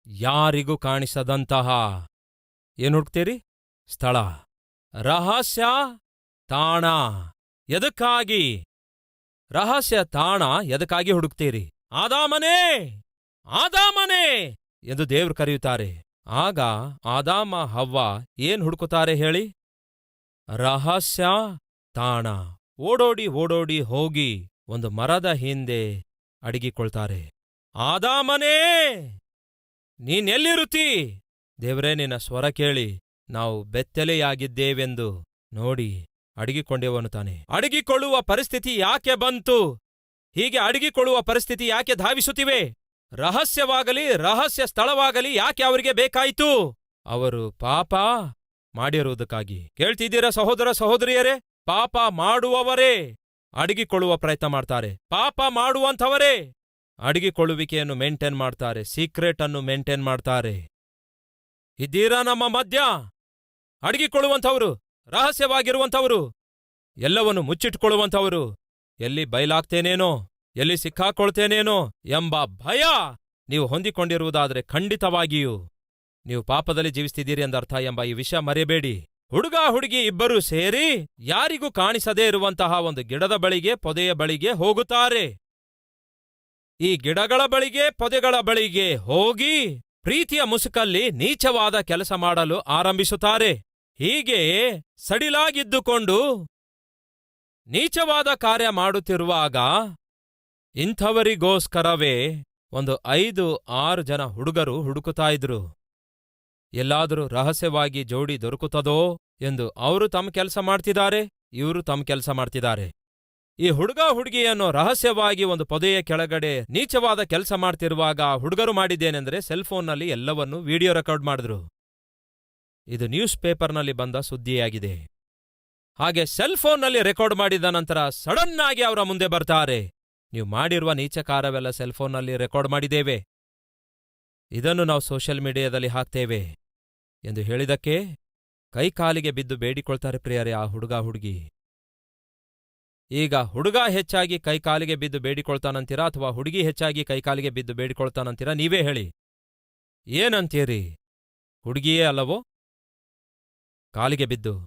ಯಾರಿಗೂ ಕಾಣಿಸದಂತಹ ಏನ್ ಹುಡುಕ್ತೀರಿ? ಸ್ಥಳ. ರಹಸ್ಯ ತಾಣ. ಎದಕ್ಕಾಗಿ? ರಹಸ್ಯ ತಾಣ ಎದಕ್ಕಾಗಿ ಹುಡುಕ್ತೀರಿ? ಆದಾಮನೇ! ಆದಾಮನೇ! ಎಂದು ದೇವ್ರು ಕರೆಯುತ್ತಾರೆ. ಆಗ ಆದಾಮ, ಹವ್ವ ಏನ್ ಹುಡುಕುತ್ತಾರೆ ಹೇಳಿ? ರಹಸ್ಯ ತಾಣ. ಓಡೋಡಿ ಓಡೋಡಿ ಹೋಗಿ ಒಂದು ಮರದ ಹಿಂದೆ ಅಡಗಿಕೊಳ್ತಾರೆ. ಆದಾಮನೇ, ನೀನೆಲ್ಲಿರುತ್ತೀ? ದೇವರೇ, ನಿನ್ನ ಸ್ವರ ಕೇಳಿ, ನಾವು ಬೆತ್ತಲೆಯಾಗಿದ್ದೇವೆಂದು ನೋಡಿ ಅಡಗಿಕೊಂಡೆವನು ತಾನೆ. ಅಡಗಿಕೊಳ್ಳುವ ಪರಿಸ್ಥಿತಿ ಯಾಕೆ ಬಂತು? ಹೀಗೆ ಅಡಗಿಕೊಳ್ಳುವ ಪರಿಸ್ಥಿತಿ ಯಾಕೆ ಧಾವಿಸುತ್ತಿವೆ? ರಹಸ್ಯವಾಗಲಿ, ರಹಸ್ಯ ಸ್ಥಳವಾಗಲಿ ಯಾಕೆ ಅವರಿಗೆ ಬೇಕಾಯಿತು? ಅವರು ಪಾಪ ಮಾಡಿರುವುದಕ್ಕಾಗಿ. ಕೇಳ್ತಿದ್ದೀರಾ ಸಹೋದರ ಸಹೋದರಿಯರೇ? ಪಾಪ ಮಾಡುವವರೇ? ಅಡಗಿಕೊಳ್ಳುವ ಪ್ರಯತ್ನ ಮಾಡ್ತಾರೆ. ಪಾಪ ಮಾಡುವಂಥವರೇ! ಅಡಗಿಕೊಳ್ಳುವಿಕೆಯನ್ನು ಮೇಂಟೈನ್ ಮಾಡ್ತಾರೆ. ಸೀಕ್ರೆಟ್ ಅನ್ನು ಮೇಂಟೈನ್ ಮಾಡ್ತಾರೆ. ಇದ್ದೀರಾ ನಮ್ಮ ಮಧ್ಯ? ಅಡಗಿಕೊಳ್ಳುವಂಥವರು, ರಹಸ್ಯವಾಗಿರುವಂಥವರು, ಎಲ್ಲವನ್ನು ಮುಚ್ಚಿಟ್ಕೊಳ್ಳುವಂಥವರು ಎಲ್ಲಿ ಬಯಲಾಗ್ತೇನೇನೋ, ಎಲ್ಲಿ ಸಿಕ್ಕಾಕೊಳ್ತೇನೇನೋ ಎಂಬ ಭಯ ನೀವು ಹೊಂದಿಕೊಂಡಿರುವುದಾದರೆ ಖಂಡಿತವಾಗಿಯೂ ನೀವು ಪಾಪದಲ್ಲಿ ಜೀವಿಸ್ತಿದ್ದೀರಿ ಎಂದರ್ಥ ಎಂಬ ಈ ವಿಷಯ ಮರೆಯಬೇಡಿ. ಹುಡುಗ ಹುಡುಗಿ ಇಬ್ಬರೂ ಸೇರಿ ಯಾರಿಗೂ ಕಾಣಿಸದೇ ಇರುವಂತಹ ಒಂದು ಗಿಡದ ಬಳಿಗೆ, ಪೊದೆಯ ಬಳಿಗೆ ಹೋಗುತ್ತಾರೆ. ಈ ಗಿಡಗಳ ಬಳಿಗೆ, ಪೊದೆಗಳ ಬಳಿಗೆ ಹೋಗಿ ಪ್ರೀತಿಯ ಮುಸುಕಲ್ಲಿ ನೀಚವಾದ ಕೆಲಸ ಮಾಡಲು ಆರಂಭಿಸುತ್ತಾರೆ. ಹೀಗೆ ಸಡಿಲಾಗಿದ್ದುಕೊಂಡು ನೀಚವಾದ ಕಾರ್ಯ ಮಾಡುತ್ತಿರುವಾಗ ಇಂಥವರಿಗೋಸ್ಕರವೇ ಒಂದು ಐದು ಆರು ಜನ ಹುಡುಗರು ಹುಡುಕುತ್ತಾ ಇದ್ರು. ಎಲ್ಲಾದರೂ ರಹಸ್ಯವಾಗಿ ಜೋಡಿ ದೊರಕುತ್ತದೋ ಎಂದು ಅವರು ತಮ್ಮ ಕೆಲಸ ಮಾಡ್ತಿದ್ದಾರೆ, ಇವರು ತಮ್ಮ ಕೆಲಸ ಮಾಡ್ತಿದ್ದಾರೆ. ಈ ಹುಡುಗ ಹುಡುಗಿಯನ್ನು ರಹಸ್ಯವಾಗಿ ಒಂದು ಪೊದೆಯ ಕೆಳಗಡೆ ನೀಚವಾದ ಕೆಲಸ ಮಾಡ್ತಿರುವಾಗ ಹುಡುಗರು ಮಾಡಿದ್ದೇನೆಂದರೆ ಸೆಲ್ಫೋನ್ನಲ್ಲಿ ಎಲ್ಲವನ್ನೂ ವಿಡಿಯೋ ರೆಕಾರ್ಡ್ ಮಾಡಿದ್ರು. ಇದು ನ್ಯೂಸ್ ಪೇಪರ್ನಲ್ಲಿ ಬಂದ ಸುದ್ದಿಯಾಗಿದೆ. ಹಾಗೆ ಸೆಲ್ಫೋನ್ನಲ್ಲಿ ರೆಕಾರ್ಡ್ ಮಾಡಿದ ನಂತರ ಸಡನ್ ಆಗಿ ಅವರ ಮುಂದೆ ಬರ್ತಾರೆ. ನೀವು ಮಾಡಿರುವ ನೀಚಕಾರವೆಲ್ಲ ಸೆಲ್ಫೋನ್ನಲ್ಲಿ ರೆಕಾರ್ಡ್ ಮಾಡಿದ್ದೇವೆ. ಇದನ್ನು ನಾವು ಸೋಷಿಯಲ್ ಮೀಡಿಯಾದಲ್ಲಿ ಹಾಕ್ತೇವೆ. ಎಂದು ಹೇಳಿದಕ್ಕೆ ಕೈಕಾಲಿಗೆ ಬಿದ್ದು ಬೇಡಿಕೊಳ್ತಾರೆ ಪ್ರಿಯರೇ ಆ ಹುಡುಗ ಹುಡುಗಿ. ಈಗ ಹುಡುಗ ಹೆಚ್ಚಾಗಿ ಕೈಕಾಲಿಗೆ ಬಿದ್ದು ಬೇಡಿಕೊಳ್ತಾನಂತೀರಾ ಅಥವಾ ಹುಡುಗಿ ಹೆಚ್ಚಾಗಿ ಕೈಕಾಲಿಗೆ ಬಿದ್ದು ಬೇಡಿಕೊಳ್ತಾನಂತೀರಾ ನೀವೇ ಹೇಳಿ. ಏನಂತೀರಿ? ಹುಡುಗಿಯೇ ಅಲ್ಲವೋ? ಕಾಲಿಗೆ ಬಿದ್ದು.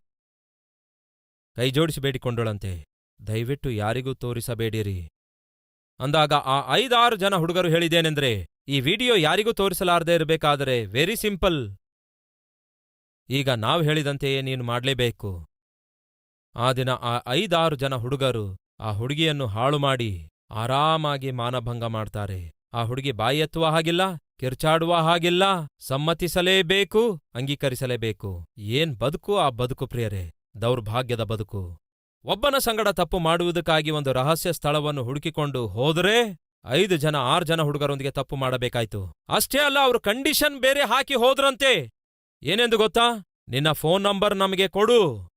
ಕೈಜೋಡಿಸಿ ಬೇಡಿಕೊಂಡಳಂತೆ. ದಯವಿಟ್ಟು ಯಾರಿಗೂ ತೋರಿಸಬೇಡಿರಿ. ಅಂದಾಗ ಆ ಐದಾರು ಜನ ಹುಡುಗರು ಹೇಳಿದೇನೆಂದ್ರೆ ಈ ವಿಡಿಯೋ ಯಾರಿಗೂ ತೋರಿಸಲಾರದೇ ಇರಬೇಕಾದರೆ ವೆರಿ ಸಿಂಪಲ್ ಈಗ ನಾವ್ ಹೇಳಿದಂತೆಯೇ ನೀನು ಮಾಡ್ಲೇಬೇಕು. ಆ ದಿನ ಆ ಐದಾರು ಜನ ಹುಡುಗರು ಆ ಹುಡುಗಿಯನ್ನು ಹಾಳು ಮಾಡಿ ಆರಾಮಾಗಿ ಮಾನಭಂಗ ಮಾಡ್ತಾರೆ. ಆ ಹುಡುಗಿ ಬಾಯಿ ಎತ್ತುವ ಹಾಗಿಲ್ಲ, ಕಿರ್ಚಾಡುವ ಹಾಗಿಲ್ಲ, ಸಮ್ಮತಿಸಲೇಬೇಕು, ಅಂಗೀಕರಿಸಲೇಬೇಕು. ಏನ್ ಬದುಕು ಆ ಬದುಕು ಪ್ರಿಯರೇ, ದೌರ್ಭಾಗ್ಯದ ಬದುಕು. ಒಬ್ಬನ ಸಂಗಡ ತಪ್ಪು ಮಾಡುವುದಕ್ಕಾಗಿ ಒಂದು ರಹಸ್ಯ ಸ್ಥಳವನ್ನು ಹುಡುಕಿಕೊಂಡು ಹೋದರೆ ಐದು ಜನ, ಆರು ಜನ ಹುಡುಗರೊಂದಿಗೆ ತಪ್ಪು ಮಾಡಬೇಕಾಯ್ತು. ಅಷ್ಟೇ ಅಲ್ಲ, ಅವರು ಕಂಡೀಷನ್ ಬೇರೆ ಹಾಕಿ ಹೋದ್ರಂತೆ. ಏನೆಂದು ಗೊತ್ತಾ? ನಿನ್ನ ಫೋನ್ ನಂಬರ್ ನಮಗೆ ಕೊಡು.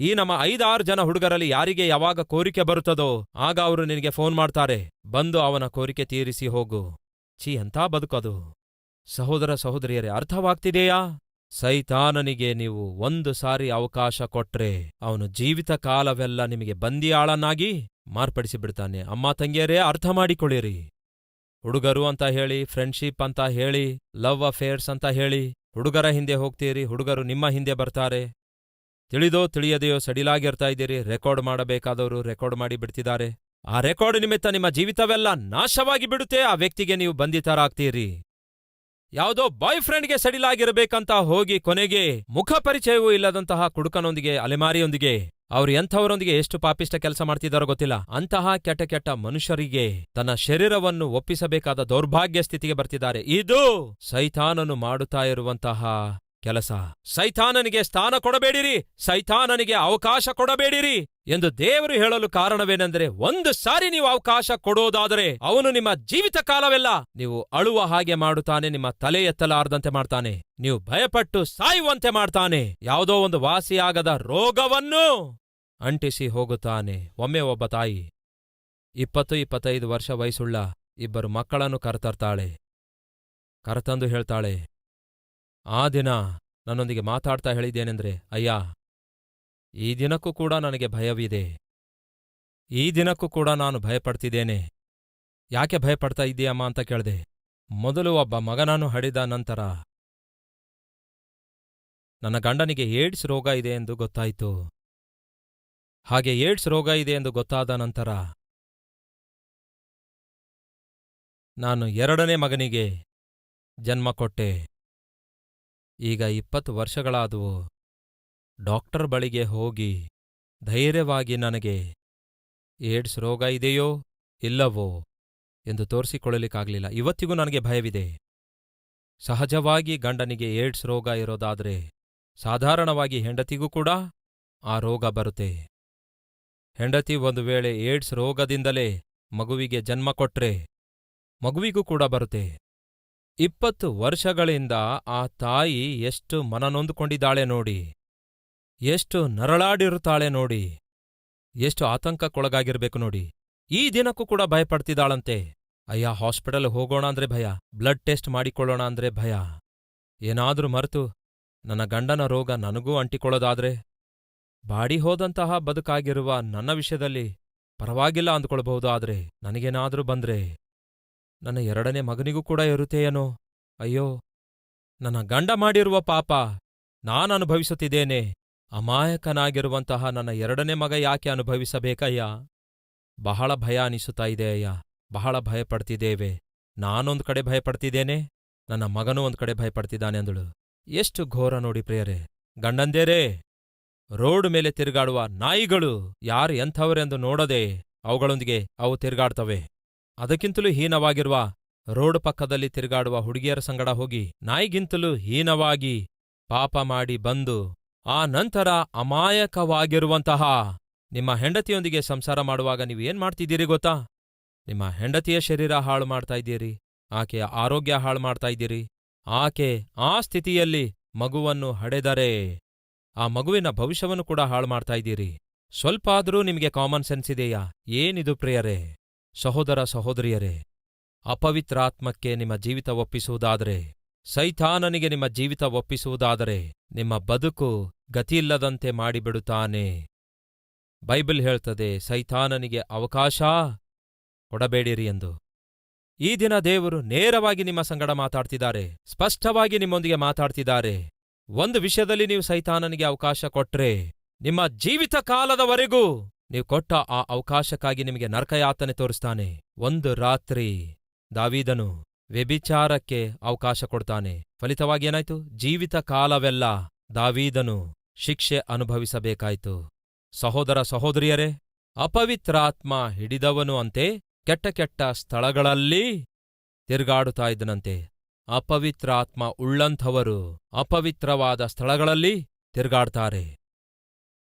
ಈ ನಮ್ಮ ಐದಾರು ಜನ ಹುಡುಗರಲ್ಲಿ ಯಾರಿಗೆ ಯಾವಾಗ ಕೋರಿಕೆ ಬರುತ್ತದೋ, ಆಗ ಅವರು ನಿನಗೆ ಫೋನ್ ಮಾಡ್ತಾರೆ. ಬಂದು ಅವನ ಕೋರಿಕೆ ತೀರಿಸಿ ಹೋಗು. ಛೀ ಎಂಥ ಬದುಕದು. ಸಹೋದರ ಸಹೋದರಿಯರೇ, ಅರ್ಥವಾಗ್ತಿದೆಯಾ? ಸೈತಾನನಿಗೆ ನೀವು ಒಂದು ಸಾರಿ ಅವಕಾಶ ಕೊಟ್ರೆ, ಅವನು ಜೀವಿತ ಕಾಲವೆಲ್ಲ ನಿಮಗೆ ಬಂದಿಯಾಳನ್ನಾಗಿ ಮಾರ್ಪಡಿಸಿಬಿಡ್ತಾನೆ. ಅಮ್ಮ, ತಂಗಿಯರೇ, ಅರ್ಥ ಮಾಡಿಕೊಳ್ಳಿರಿ. ಹುಡುಗರು ಅಂತ ಹೇಳಿ ಫ್ರೆಂಡ್ಶಿಪ್ ಅಂತ ಹೇಳಿ ಲವ್ ಅಫೇರ್ಸ್ ಅಂತ ಹೇಳಿ ಹುಡುಗರ ಹಿಂದೆ ಹೋಗ್ತೀರಿ, ಹುಡುಗರು ನಿಮ್ಮ ಹಿಂದೆ ಬರ್ತಾರೆ. ತಿಳಿದೋ ತಿಳಿಯದೆಯೋ ಸಡಿಲಾಗಿರ್ತಾ ಇದ್ದೀರಿ, ರೆಕಾರ್ಡ್ ಮಾಡಬೇಕಾದವರು ರೆಕಾರ್ಡ್ ಮಾಡಿ ಬಿಡ್ತಿದ್ದಾರೆ. ಆ ರೆಕಾರ್ಡ್ ನಿಮಿತ್ತ ನಿಮ್ಮ ಜೀವಿತವೆಲ್ಲ ನಾಶವಾಗಿ ಬಿಡುತ್ತೆ, ಆ ವ್ಯಕ್ತಿಗೆ ನೀವು ಬಂಧಿತರಾಗ್ತೀರಿ. ಯಾವುದೋ ಬಾಯ್ ಫ್ರೆಂಡ್ಗೆ ಸಡಿಲಾಗಿರಬೇಕಂತ ಹೋಗಿ ಕೊನೆಗೆ ಮುಖ ಪರಿಚಯವೂ ಇಲ್ಲದಂತಹ ಕುಡುಕನೊಂದಿಗೆ, ಅಲೆಮಾರಿಯೊಂದಿಗೆ ಅವ್ರು ಎಂಥವರೊಂದಿಗೆ ಎಷ್ಟು ಪಾಪಿಷ್ಟ ಕೆಲಸ ಮಾಡ್ತಿದ್ದಾರೋ ಗೊತ್ತಿಲ್ಲ. ಅಂತಹ ಕೆಟ್ಟ ಕೆಟ್ಟ ಮನುಷ್ಯರಿಗೆ ತನ್ನ ಶರೀರವನ್ನು ಒಪ್ಪಿಸಬೇಕಾದ ದೌರ್ಭಾಗ್ಯ ಸ್ಥಿತಿಗೆ ಬರ್ತಿದ್ದಾರೆ. ಇದು ಸೈತಾನನು ಮಾಡುತ್ತಾ ಇರುವಂತಹ ಕೆಲಸ. ಸೈತಾನನಿಗೆ ಸ್ಥಾನ ಕೊಡಬೇಡಿರಿ. ಸೈತಾನನಿಗೆ ಅವಕಾಶ ಕೊಡಬೇಡಿರಿ. ಎಂದು ದೇವರು ಹೇಳಲು ಕಾರಣವೇನೆಂದರೆ, ಒಂದು ಸಾರಿ ನೀವು ಅವಕಾಶ ಕೊಡೋದಾದರೆ, ಅವನು ನಿಮ್ಮ ಜೀವಿತ ಕಾಲವೆಲ್ಲ ನೀವು ಅಳುವ ಹಾಗೆ ಮಾಡುತ್ತಾನೆ, ನಿಮ್ಮ ತಲೆ ಎತ್ತಲಾರದಂತೆ ಮಾಡ್ತಾನೆ. ನೀವು ಭಯಪಟ್ಟು ಸಾಯುವಂತೆ ಮಾಡ್ತಾನೆ. ಯಾವುದೋ ಒಂದು ವಾಸಿಯಾಗದ ರೋಗವನ್ನು ಅಂಟಿಸಿ ಹೋಗುತ್ತಾನೆ. ಒಮ್ಮೆ ಒಬ್ಬ ತಾಯಿ, ಇಪ್ಪತ್ತು ಇಪ್ಪತ್ತೈದು ವರ್ಷ ವಯಸ್ಸುಳ್ಳ ಇಬ್ಬರು ಮಕ್ಕಳನ್ನು ಕರೆತರ್ತಾಳೆ. ಕರೆತಂದು ಹೇಳ್ತಾಳೆ ಆ ದಿನ ನನ್ನೊಂದಿಗೆ ಮಾತಾಡ್ತಾ ಹೇಳಿದ್ದೇನೆಂದ್ರೆ, ಅಯ್ಯ, ಈ ದಿನಕ್ಕೂ ಕೂಡ ನನಗೆ ಭಯವಿದೆ. ಈ ದಿನಕ್ಕೂ ಕೂಡ ನಾನು ಭಯಪಡ್ತಿದ್ದೇನೆ. ಯಾಕೆ ಭಯಪಡ್ತಾ ಇದ್ದೀಯಮ್ಮ ಅಂತ ಕೇಳಿದೆ. ಮೊದಲು ಒಬ್ಬ ಮಗನನ್ನು ಹಡಿದ ನಂತರ ನನ್ನ ಗಂಡನಿಗೆ ಏಡ್ಸ್ ರೋಗ ಇದೆ ಎಂದು ಗೊತ್ತಾಯಿತು. ಹಾಗೆ ಏಡ್ಸ್ ರೋಗ ಇದೆ ಎಂದು ಗೊತ್ತಾದ ನಂತರ ನಾನು ಎರಡನೇ ಮಗನಿಗೆ ಜನ್ಮ ಕೊಟ್ಟೆ. ಈಗ ಇಪ್ಪತ್ತು ವರ್ಷಗಳಾದವು. ಡಾಕ್ಟರ್ ಬಳಿಗೆ ಹೋಗಿ ಧೈರ್ಯವಾಗಿ ನನಗೆ, ಏಡ್ಸ್ ರೋಗ ಇದೆಯೋ ಇಲ್ಲವೋ ಎಂದು ತೋರಿಸಿಕೊಳ್ಳಲಿಕ್ಕಾಗಲಿಲ್ಲ. ಇವತ್ತಿಗೂ ನನಗೆ ಭಯವಿದೆ. ಸಹಜವಾಗಿ ಗಂಡನಿಗೆ ಏಡ್ಸ್ ರೋಗ ಇರೋದಾದರೆ ಸಾಧಾರಣವಾಗಿ ಹೆಂಡತಿಗೂ ಕೂಡ ಆ ರೋಗ ಬರುತ್ತೆ. ಹೆಂಡತಿ ಒಂದು ವೇಳೆ ಏಡ್ಸ್ ರೋಗದಿಂದಲೇ ಮಗುವಿಗೆ ಜನ್ಮ ಕೊಟ್ರೆ ಮಗುವಿಗೂ ಕೂಡ ಬರುತ್ತೆ. ಇಪ್ಪತ್ತು ವರ್ಷಗಳಿಂದ ಆ ತಾಯಿ ಎಷ್ಟು ಮನನೊಂದುಕೊಂಡಿದ್ದಾಳೆ ನೋಡಿ. ಎಷ್ಟು ನರಳಾಡಿರುತ್ತಾಳೆ ನೋಡಿ. ಎಷ್ಟು ಆತಂಕಕ್ಕೊಳಗಾಗಿರ್ಬೇಕು ನೋಡಿ. ಈ ದಿನಕ್ಕೂ ಕೂಡ ಭಯಪಡ್ತಿದ್ದಾಳಂತೆ. ಅಯ್ಯ, ಹಾಸ್ಪಿಟಲ್ ಹೋಗೋಣ ಅಂದ್ರೆ ಭಯ. ಬ್ಲಡ್ ಟೆಸ್ಟ್ ಮಾಡಿಕೊಳ್ಳೋಣ ಅಂದ್ರೆ ಭಯ. ಏನಾದ್ರೂ ಮರೆತು. ನನ್ನ ಗಂಡನ ರೋಗ ನನಗೂ ಅಂಟಿಕೊಳ್ಳೋದಾದ್ರೆ. ಬಾಡಿ ಹೋದಂತಹ ಬದುಕಾಗಿರುವ ನನ್ನ ವಿಷಯದಲ್ಲಿ ಪರವಾಗಿಲ್ಲ ಅಂದ್ಕೊಳ್ಬಹುದು ಆದ್ರೆ ನನಗೇನಾದ್ರೂ ಬಂದ್ರೆ. ನನ್ನ ಎರಡನೇ ಮಗನಿಗೂ ಕೂಡ ಇರುತ್ತೇಯನೋ? ಅಯ್ಯೋ, ನನ್ನ ಗಂಡ ಮಾಡಿರುವ ಪಾಪ ನಾನು ಅನುಭವಿಸುತ್ತಿದ್ದೇನೆ. ಅಮಾಯಕನಾಗಿರುವಂತಹ ನನ್ನ ಎರಡನೇ ಮಗ ಯಾಕೆ ಅನುಭವಿಸಬೇಕಯ್ಯ? ಬಹಳ ಭಯ ಅನಿಸುತ್ತಾ ಇದೆ ಅಯ್ಯ. ಬಹಳ ಭಯಪಡ್ತಿದ್ದೇವೆ. ನಾನೊಂದು ಕಡೆ ಭಯಪಡ್ತಿದ್ದೇನೆ, ನನ್ನ ಮಗನೂ ಒಂದು ಕಡೆ ಭಯಪಡ್ತಿದ್ದಾನೆ ಅಂದಳು. ಎಷ್ಟು ಘೋರ ನೋಡಿ ಪ್ರಿಯರೇ. ಗಂಡಂದೇರೇ, ರೋಡ್ ಮೇಲೆ ತಿರುಗಾಡುವ ನಾಯಿಗಳು ಯಾರು ಎಂಥವರೆಂದು ನೋಡದೆ ಅವುಗಳೊಂದಿಗೆ ಅವು ತಿರುಗಾಡ್ತವೆ. ಅದಕ್ಕಿಂತಲೂ ಹೀನವಾಗಿರುವ ರೋಡ್ ಪಕ್ಕದಲ್ಲಿ ತಿರುಗಾಡುವ ಹುಡುಗಿಯರ ಸಂಗಡ ಹೋಗಿ ನಾಯಿಗಿಂತಲೂ ಹೀನವಾಗಿ ಪಾಪ ಮಾಡಿ ಬಂದು ಆ ನಂತರ ಅಮಾಯಕವಾಗಿರುವಂತಹ ನಿಮ್ಮ ಹೆಂಡತಿಯೊಂದಿಗೆ ಸಂಸಾರ ಮಾಡುವಾಗ ನೀವು ಏನ್ ಮಾಡ್ತಿದ್ದೀರಿ ಗೊತ್ತಾ? ನಿಮ್ಮ ಹೆಂಡತಿಯ ಶರೀರ ಹಾಳು ಮಾಡ್ತಾ ಇದ್ದೀರಿ, ಆಕೆಯ ಆರೋಗ್ಯ ಹಾಳು ಮಾಡ್ತಾ ಇದ್ದೀರಿ, ಆಕೆ ಆ ಸ್ಥಿತಿಯಲ್ಲಿ ಮಗುವನ್ನು ಹಡೆದರೆ ಆ ಮಗುವಿನ ಭವಿಷ್ಯವನ್ನು ಕೂಡ ಹಾಳು ಮಾಡ್ತಾ ಇದ್ದೀರಿ. ಸ್ವಲ್ಪ ಆದರೂ ನಿಮಗೆ ಕಾಮನ್ ಸೆನ್ಸ್ ಇದೆಯಾ? ಏನಿದು ಪ್ರಿಯರೇ? ಸಹೋದರ ಸಹೋದರಿಯರೇ, ಅಪವಿತ್ರಾತ್ಮಕ್ಕೆ ನಿಮ್ಮ ಜೀವಿತ ಒಪ್ಪಿಸುವುದಾದರೆ, ಸೈತಾನನಿಗೆ ನಿಮ್ಮ ಜೀವಿತ ಒಪ್ಪಿಸುವುದಾದರೆ, ನಿಮ್ಮ ಬದುಕು ಗತಿಯಿಲ್ಲದಂತೆ ಮಾಡಿಬಿಡುತ್ತಾನೆ. ಬೈಬಲ್ ಹೇಳ್ತದೆ, ಸೈತಾನನಿಗೆ ಅವಕಾಶ ಕೊಡಬೇಡಿರಿ ಎಂದು. ಈ ದಿನ ದೇವರು ನೇರವಾಗಿ ನಿಮ್ಮ ಸಂಗಡ ಮಾತಾಡ್ತಿದ್ದಾರೆ, ಸ್ಪಷ್ಟವಾಗಿ ನಿಮ್ಮೊಂದಿಗೆ ಮಾತಾಡ್ತಿದ್ದಾರೆ. ಒಂದು ವಿಷಯದಲ್ಲಿ ನೀವು ಸೈತಾನನಿಗೆ ಅವಕಾಶ ಕೊಟ್ರೆ, ನಿಮ್ಮ ಜೀವಿತ ಕಾಲದವರೆಗೂ ನೀವು ಕೊಟ್ಟ ಆ ಅವಕಾಶಕ್ಕಾಗಿ ನಿಮಗೆ ನರಕಯಾತನೆ ತೋರಿಸ್ತಾನೆ. ಒಂದು ರಾತ್ರಿ ದಾವೀದನು ವ್ಯಭಿಚಾರಕ್ಕೆ ಅವಕಾಶ ಕೊಡ್ತಾನೆ. ಫಲಿತವಾಗಿ ಏನಾಯ್ತು? ಜೀವಿತ ಕಾಲವೆಲ್ಲ ದಾವೀದನು ಶಿಕ್ಷೆ ಅನುಭವಿಸಬೇಕಾಯ್ತು. ಸಹೋದರ ಸಹೋದರಿಯರೇ, ಅಪವಿತ್ರಾತ್ಮ ಹಿಡಿದವನು ಅಂತೆ ಕೆಟ್ಟ ಕೆಟ್ಟ ಸ್ಥಳಗಳಲ್ಲಿ ತಿರುಗಾಡುತ್ತಾ ಇದ್ದನಂತೆ. ಅಪವಿತ್ರಾತ್ಮ ಉಳ್ಳಂಥವರು ಅಪವಿತ್ರವಾದ ಸ್ಥಳಗಳಲ್ಲಿ ತಿರುಗಾಡ್ತಾರೆ.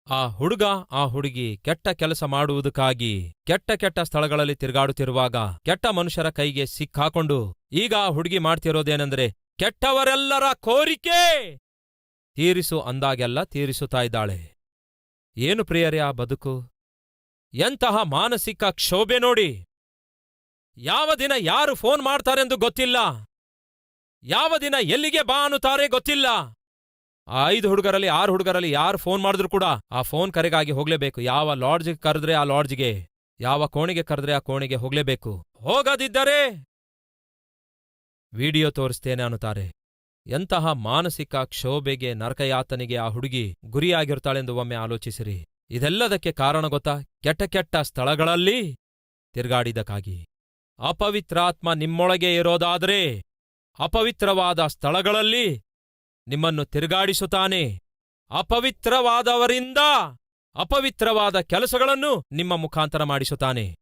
ಆ ಹುಡುಗ ಆ ಹುಡುಗಿ ಕೆಟ್ಟ ಕೆಲಸ ಮಾಡುವುದಕ್ಕಾಗಿ ಕೆಟ್ಟ ಕೆಟ್ಟ ಸ್ಥಳಗಳಲ್ಲಿ ತಿರುಗಾಡುತ್ತಿರುವಾಗ ಕೆಟ್ಟ ಮನುಷ್ಯರ ಕೈಗೆ ಸಿಕ್ಕಾಕೊಂಡು ಈಗ ಆ ಹುಡುಗಿ ಮಾಡ್ತಿರೋದೇನೆಂದ್ರೆ ಕೆಟ್ಟವರೆಲ್ಲರ ಕೋರಿಕೆ! ತೀರಿಸು ಅಂದಾಗೆಲ್ಲ ತೀರಿಸುತ್ತಾ ಇದ್ದಾಳೆ. ಏನು ಪ್ರಿಯರೇ ಆ ಬದುಕು? ಎಂತಹ ಮಾನಸಿಕ ಕ್ಷೋಭೆ ನೋಡಿ! ಯಾವ ದಿನ ಯಾರು ಫೋನ್ ಮಾಡ್ತಾರೆಂದು ಗೊತ್ತಿಲ್ಲ! ಯಾವ ದಿನ ಎಲ್ಲಿಗೆ ಬಾ ಅನ್ನುತ್ತಾರೆ ಗೊತ್ತಿಲ್ಲ! ಆ ಐದು ಹುಡುಗರಲ್ಲಿ ಆರು ಹುಡುಗರಲ್ಲಿ ಯಾರು ಫೋನ್ ಮಾಡಿದ್ರು ಕೂಡ ಆ ಫೋನ್ ಕರೆಗಾಗಿ ಹೋಗ್ಲೇಬೇಕು. ಯಾವ ಲಾಡ್ಜ್ಗೆ ಕರೆದ್ರೆ ಆ ಲಾಡ್ಜ್ಗೆ ಯಾವ ಕೋಣೆಗೆ ಕರೆದ್ರೆ ಆ ಕೋಣೆಗೆ ಹೋಗ್ಲೇಬೇಕು. ಹೋಗದಿದ್ದರೆ ವಿಡಿಯೋ ತೋರಿಸ್ತೇನೆ ಅನ್ನುತ್ತಾರೆ. ಎಂತಹ ಮಾನಸಿಕ ಕ್ಷೋಭೆಗೆ ನರಕಯಾತನಿಗೆ ಆ ಹುಡುಗಿ ಗುರಿಯಾಗಿರ್ತಾಳೆಂದು ಒಮ್ಮೆ ಆಲೋಚಿಸಿರಿ. ಇದೆಲ್ಲದಕ್ಕೆ ಕಾರಣ ಗೊತ್ತಾ? ಕೆಟ್ಟ ಕೆಟ್ಟ ಸ್ಥಳಗಳಲ್ಲಿ ತಿರುಗಾಡಿದಕ್ಕಾಗಿ ಅಪವಿತ್ರಾತ್ಮ ನಿಮ್ಮೊಳಗೆ ಇರೋದಾದ್ರೆ ಅಪವಿತ್ರವಾದ ಸ್ಥಳಗಳಲ್ಲಿ ನಿಮ್ಮನ್ನು ತಿರುಗಾಡಿಸುತ್ತಾನೆ. ಅಪವಿತ್ರವಾದವರಿಂದ ಅಪವಿತ್ರವಾದ ಕೆಲಸಗಳನ್ನು ನಿಮ್ಮ ಮುಖಾಂತರ ಮಾಡಿಸುತ್ತಾನೆ.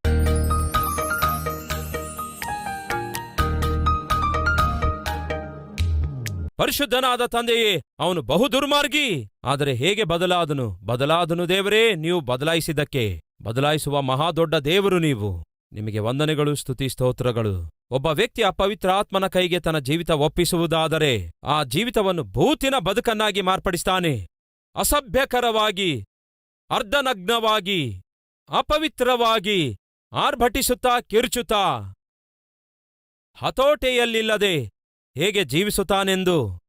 ಪರಿಶುದ್ಧನಾದ ತಂದೆಯೇ, ಅವನು ಬಹು ದುರ್ಮಾರ್ಗಿ, ಆದರೆ ಹೇಗೆ ಬದಲಾದನು? ಬದಲಾದನು ದೇವರೇ, ನೀವು ಬದಲಾಯಿಸಿದ್ದಕ್ಕೆ. ಬದಲಾಯಿಸುವ ಮಹಾದೊಡ್ಡ ದೇವರು ನೀವು. ನಿಮಗೆ ವಂದನೆಗಳು, ಸ್ತುತಿ, ಸ್ತೋತ್ರಗಳು. ಒಬ್ಬ ವ್ಯಕ್ತಿ ಅಪವಿತ್ರ ಆತ್ಮನ ಕೈಗೆ ತನ್ನ ಜೀವಿತ ಒಪ್ಪಿಸುವುದಾದರೆ ಆ ಜೀವಿತವನ್ನು ಭೂತಿನ ಬದುಕನ್ನಾಗಿ ಮಾರ್ಪಡಿಸ್ತಾನೆ. ಅಸಭ್ಯಕರವಾಗಿ, ಅರ್ಧನಗ್ನವಾಗಿ, ಅಪವಿತ್ರವಾಗಿ ಆರ್ಭಟಿಸುತ್ತಾ, ಕಿರುಚುತ್ತಾ, ಹತೋಟೆಯಲ್ಲಿಲ್ಲದೆ ಹೇಗೆ ಜೀವಿಸುತ್ತಾನೆಂದು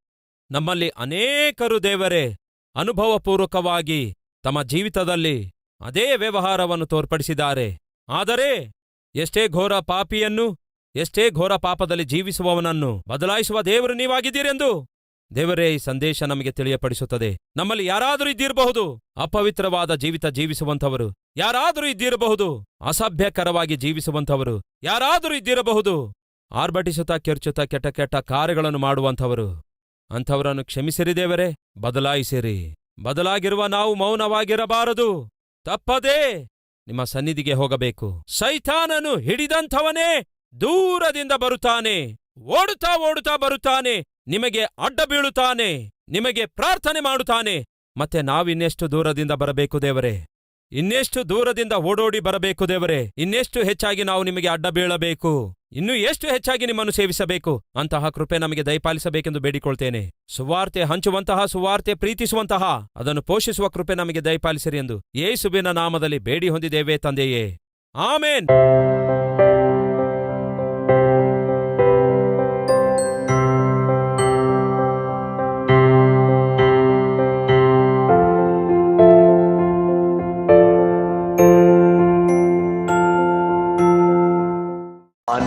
ನಮ್ಮಲ್ಲಿ ಅನೇಕರು ದೇವರೇ, ಅನುಭವಪೂರ್ವಕವಾಗಿ ತಮ್ಮ ಜೀವಿತದಲ್ಲಿ ಅದೇ ವ್ಯವಹಾರವನ್ನು ತೋರ್ಪಡಿಸಿದ್ದಾರೆ. ಆದರೆ ಎಷ್ಟೇ ಘೋರ ಪಾಪಿಯನ್ನು, ಎಷ್ಟೇ ಘೋರ ಪಾಪದಲ್ಲಿ ಜೀವಿಸುವವನನ್ನು ಬದಲಾಯಿಸುವ ದೇವರು ನೀವಾಗಿದ್ದೀರೆಂದು? ದೇವರೇ, ಈ ಸಂದೇಶ ನಮಗೆ ತಿಳಿಯಪಡಿಸುತ್ತದೆ. ನಮ್ಮಲ್ಲಿ ಯಾರಾದರೂ ಇದ್ದಿರಬಹುದು? ಅಪವಿತ್ರವಾದ ಜೀವಿತ ಜೀವಿಸುವಂಥವರು. ಯಾರಾದರೂ ಇದ್ದಿರಬಹುದು? ಅಸಭ್ಯಕರವಾಗಿ ಜೀವಿಸುವಂಥವರು. ಯಾರಾದರೂ ಇದ್ದಿರಬಹುದು? ಆರ್ಭಟಿಸುತ್ತಾ, ಕೆರ್ಚುತ್ತಾ, ಕೆಟ್ಟ ಕೆಟ್ಟ ಕಾರ್ಯಗಳನ್ನು ಮಾಡುವಂಥವರು. ಅಂಥವರನ್ನು ಕ್ಷಮಿಸಿರಿ ದೇವರೇ, ಬದಲಾಯಿಸಿರಿ. ಬದಲಾಗಿರುವ ನಾವು ಮೌನವಾಗಿರಬಾರದು. ತಪ್ಪದೇ. ನಿಮ್ಮ ಸನ್ನಿಧಿಗೆ ಹೋಗಬೇಕು. ಸೈತಾನನು ಹಿಡಿದಂಥವನೇ ದೂರದಿಂದ ಬರುತ್ತಾನೆ. ಓಡುತ್ತಾ ಓಡುತ್ತಾ ಬರುತ್ತಾನೆ. ನಿಮಗೆ ಅಡ್ಡ ಬೀಳುತ್ತಾನೆ. ನಿಮಗೆ ಪ್ರಾರ್ಥನೆ ಮಾಡುತ್ತಾನೆ. ಮತ್ತೆ ನಾವಿನ್ನೆಷ್ಟು ದೂರದಿಂದ ಬರಬೇಕು ದೇವರೇ? ಇನ್ನೆಷ್ಟು ದೂರದಿಂದ ಓಡೋಡಿ ಬರಬೇಕು ದೇವರೇ? ಇನ್ನೆಷ್ಟು ಹೆಚ್ಚಾಗಿ ನಾವು ನಿಮಗೆ ಅಡ್ಡ ಬೀಳಬೇಕು? ಇನ್ನೂ ಎಷ್ಟು ಹೆಚ್ಚಾಗಿ ನಿಮ್ಮನ್ನು ಸೇವಿಸಬೇಕು? ಅಂತಹ ಕೃಪೆ ನಮಗೆ ದಯಪಾಲಿಸಬೇಕೆಂದು ಬೇಡಿಕೊಳ್ತೇನೆ. ಸುವಾರ್ತೆ ಹಂಚುವಂತಹ, ಸುವಾರ್ತೆ ಪ್ರೀತಿಸುವಂತಹ, ಅದನ್ನು ಪೋಷಿಸುವ ಕೃಪೆ ನಮಗೆ ದಯಪಾಲಿಸಿರಿ ಎಂದು ಏಸುಬಿನ ನಾಮದಲ್ಲಿ ಬೇಡಿ ಹೊಂದಿದ್ದೇವೆ ತಂದೆಯೇ. Amen.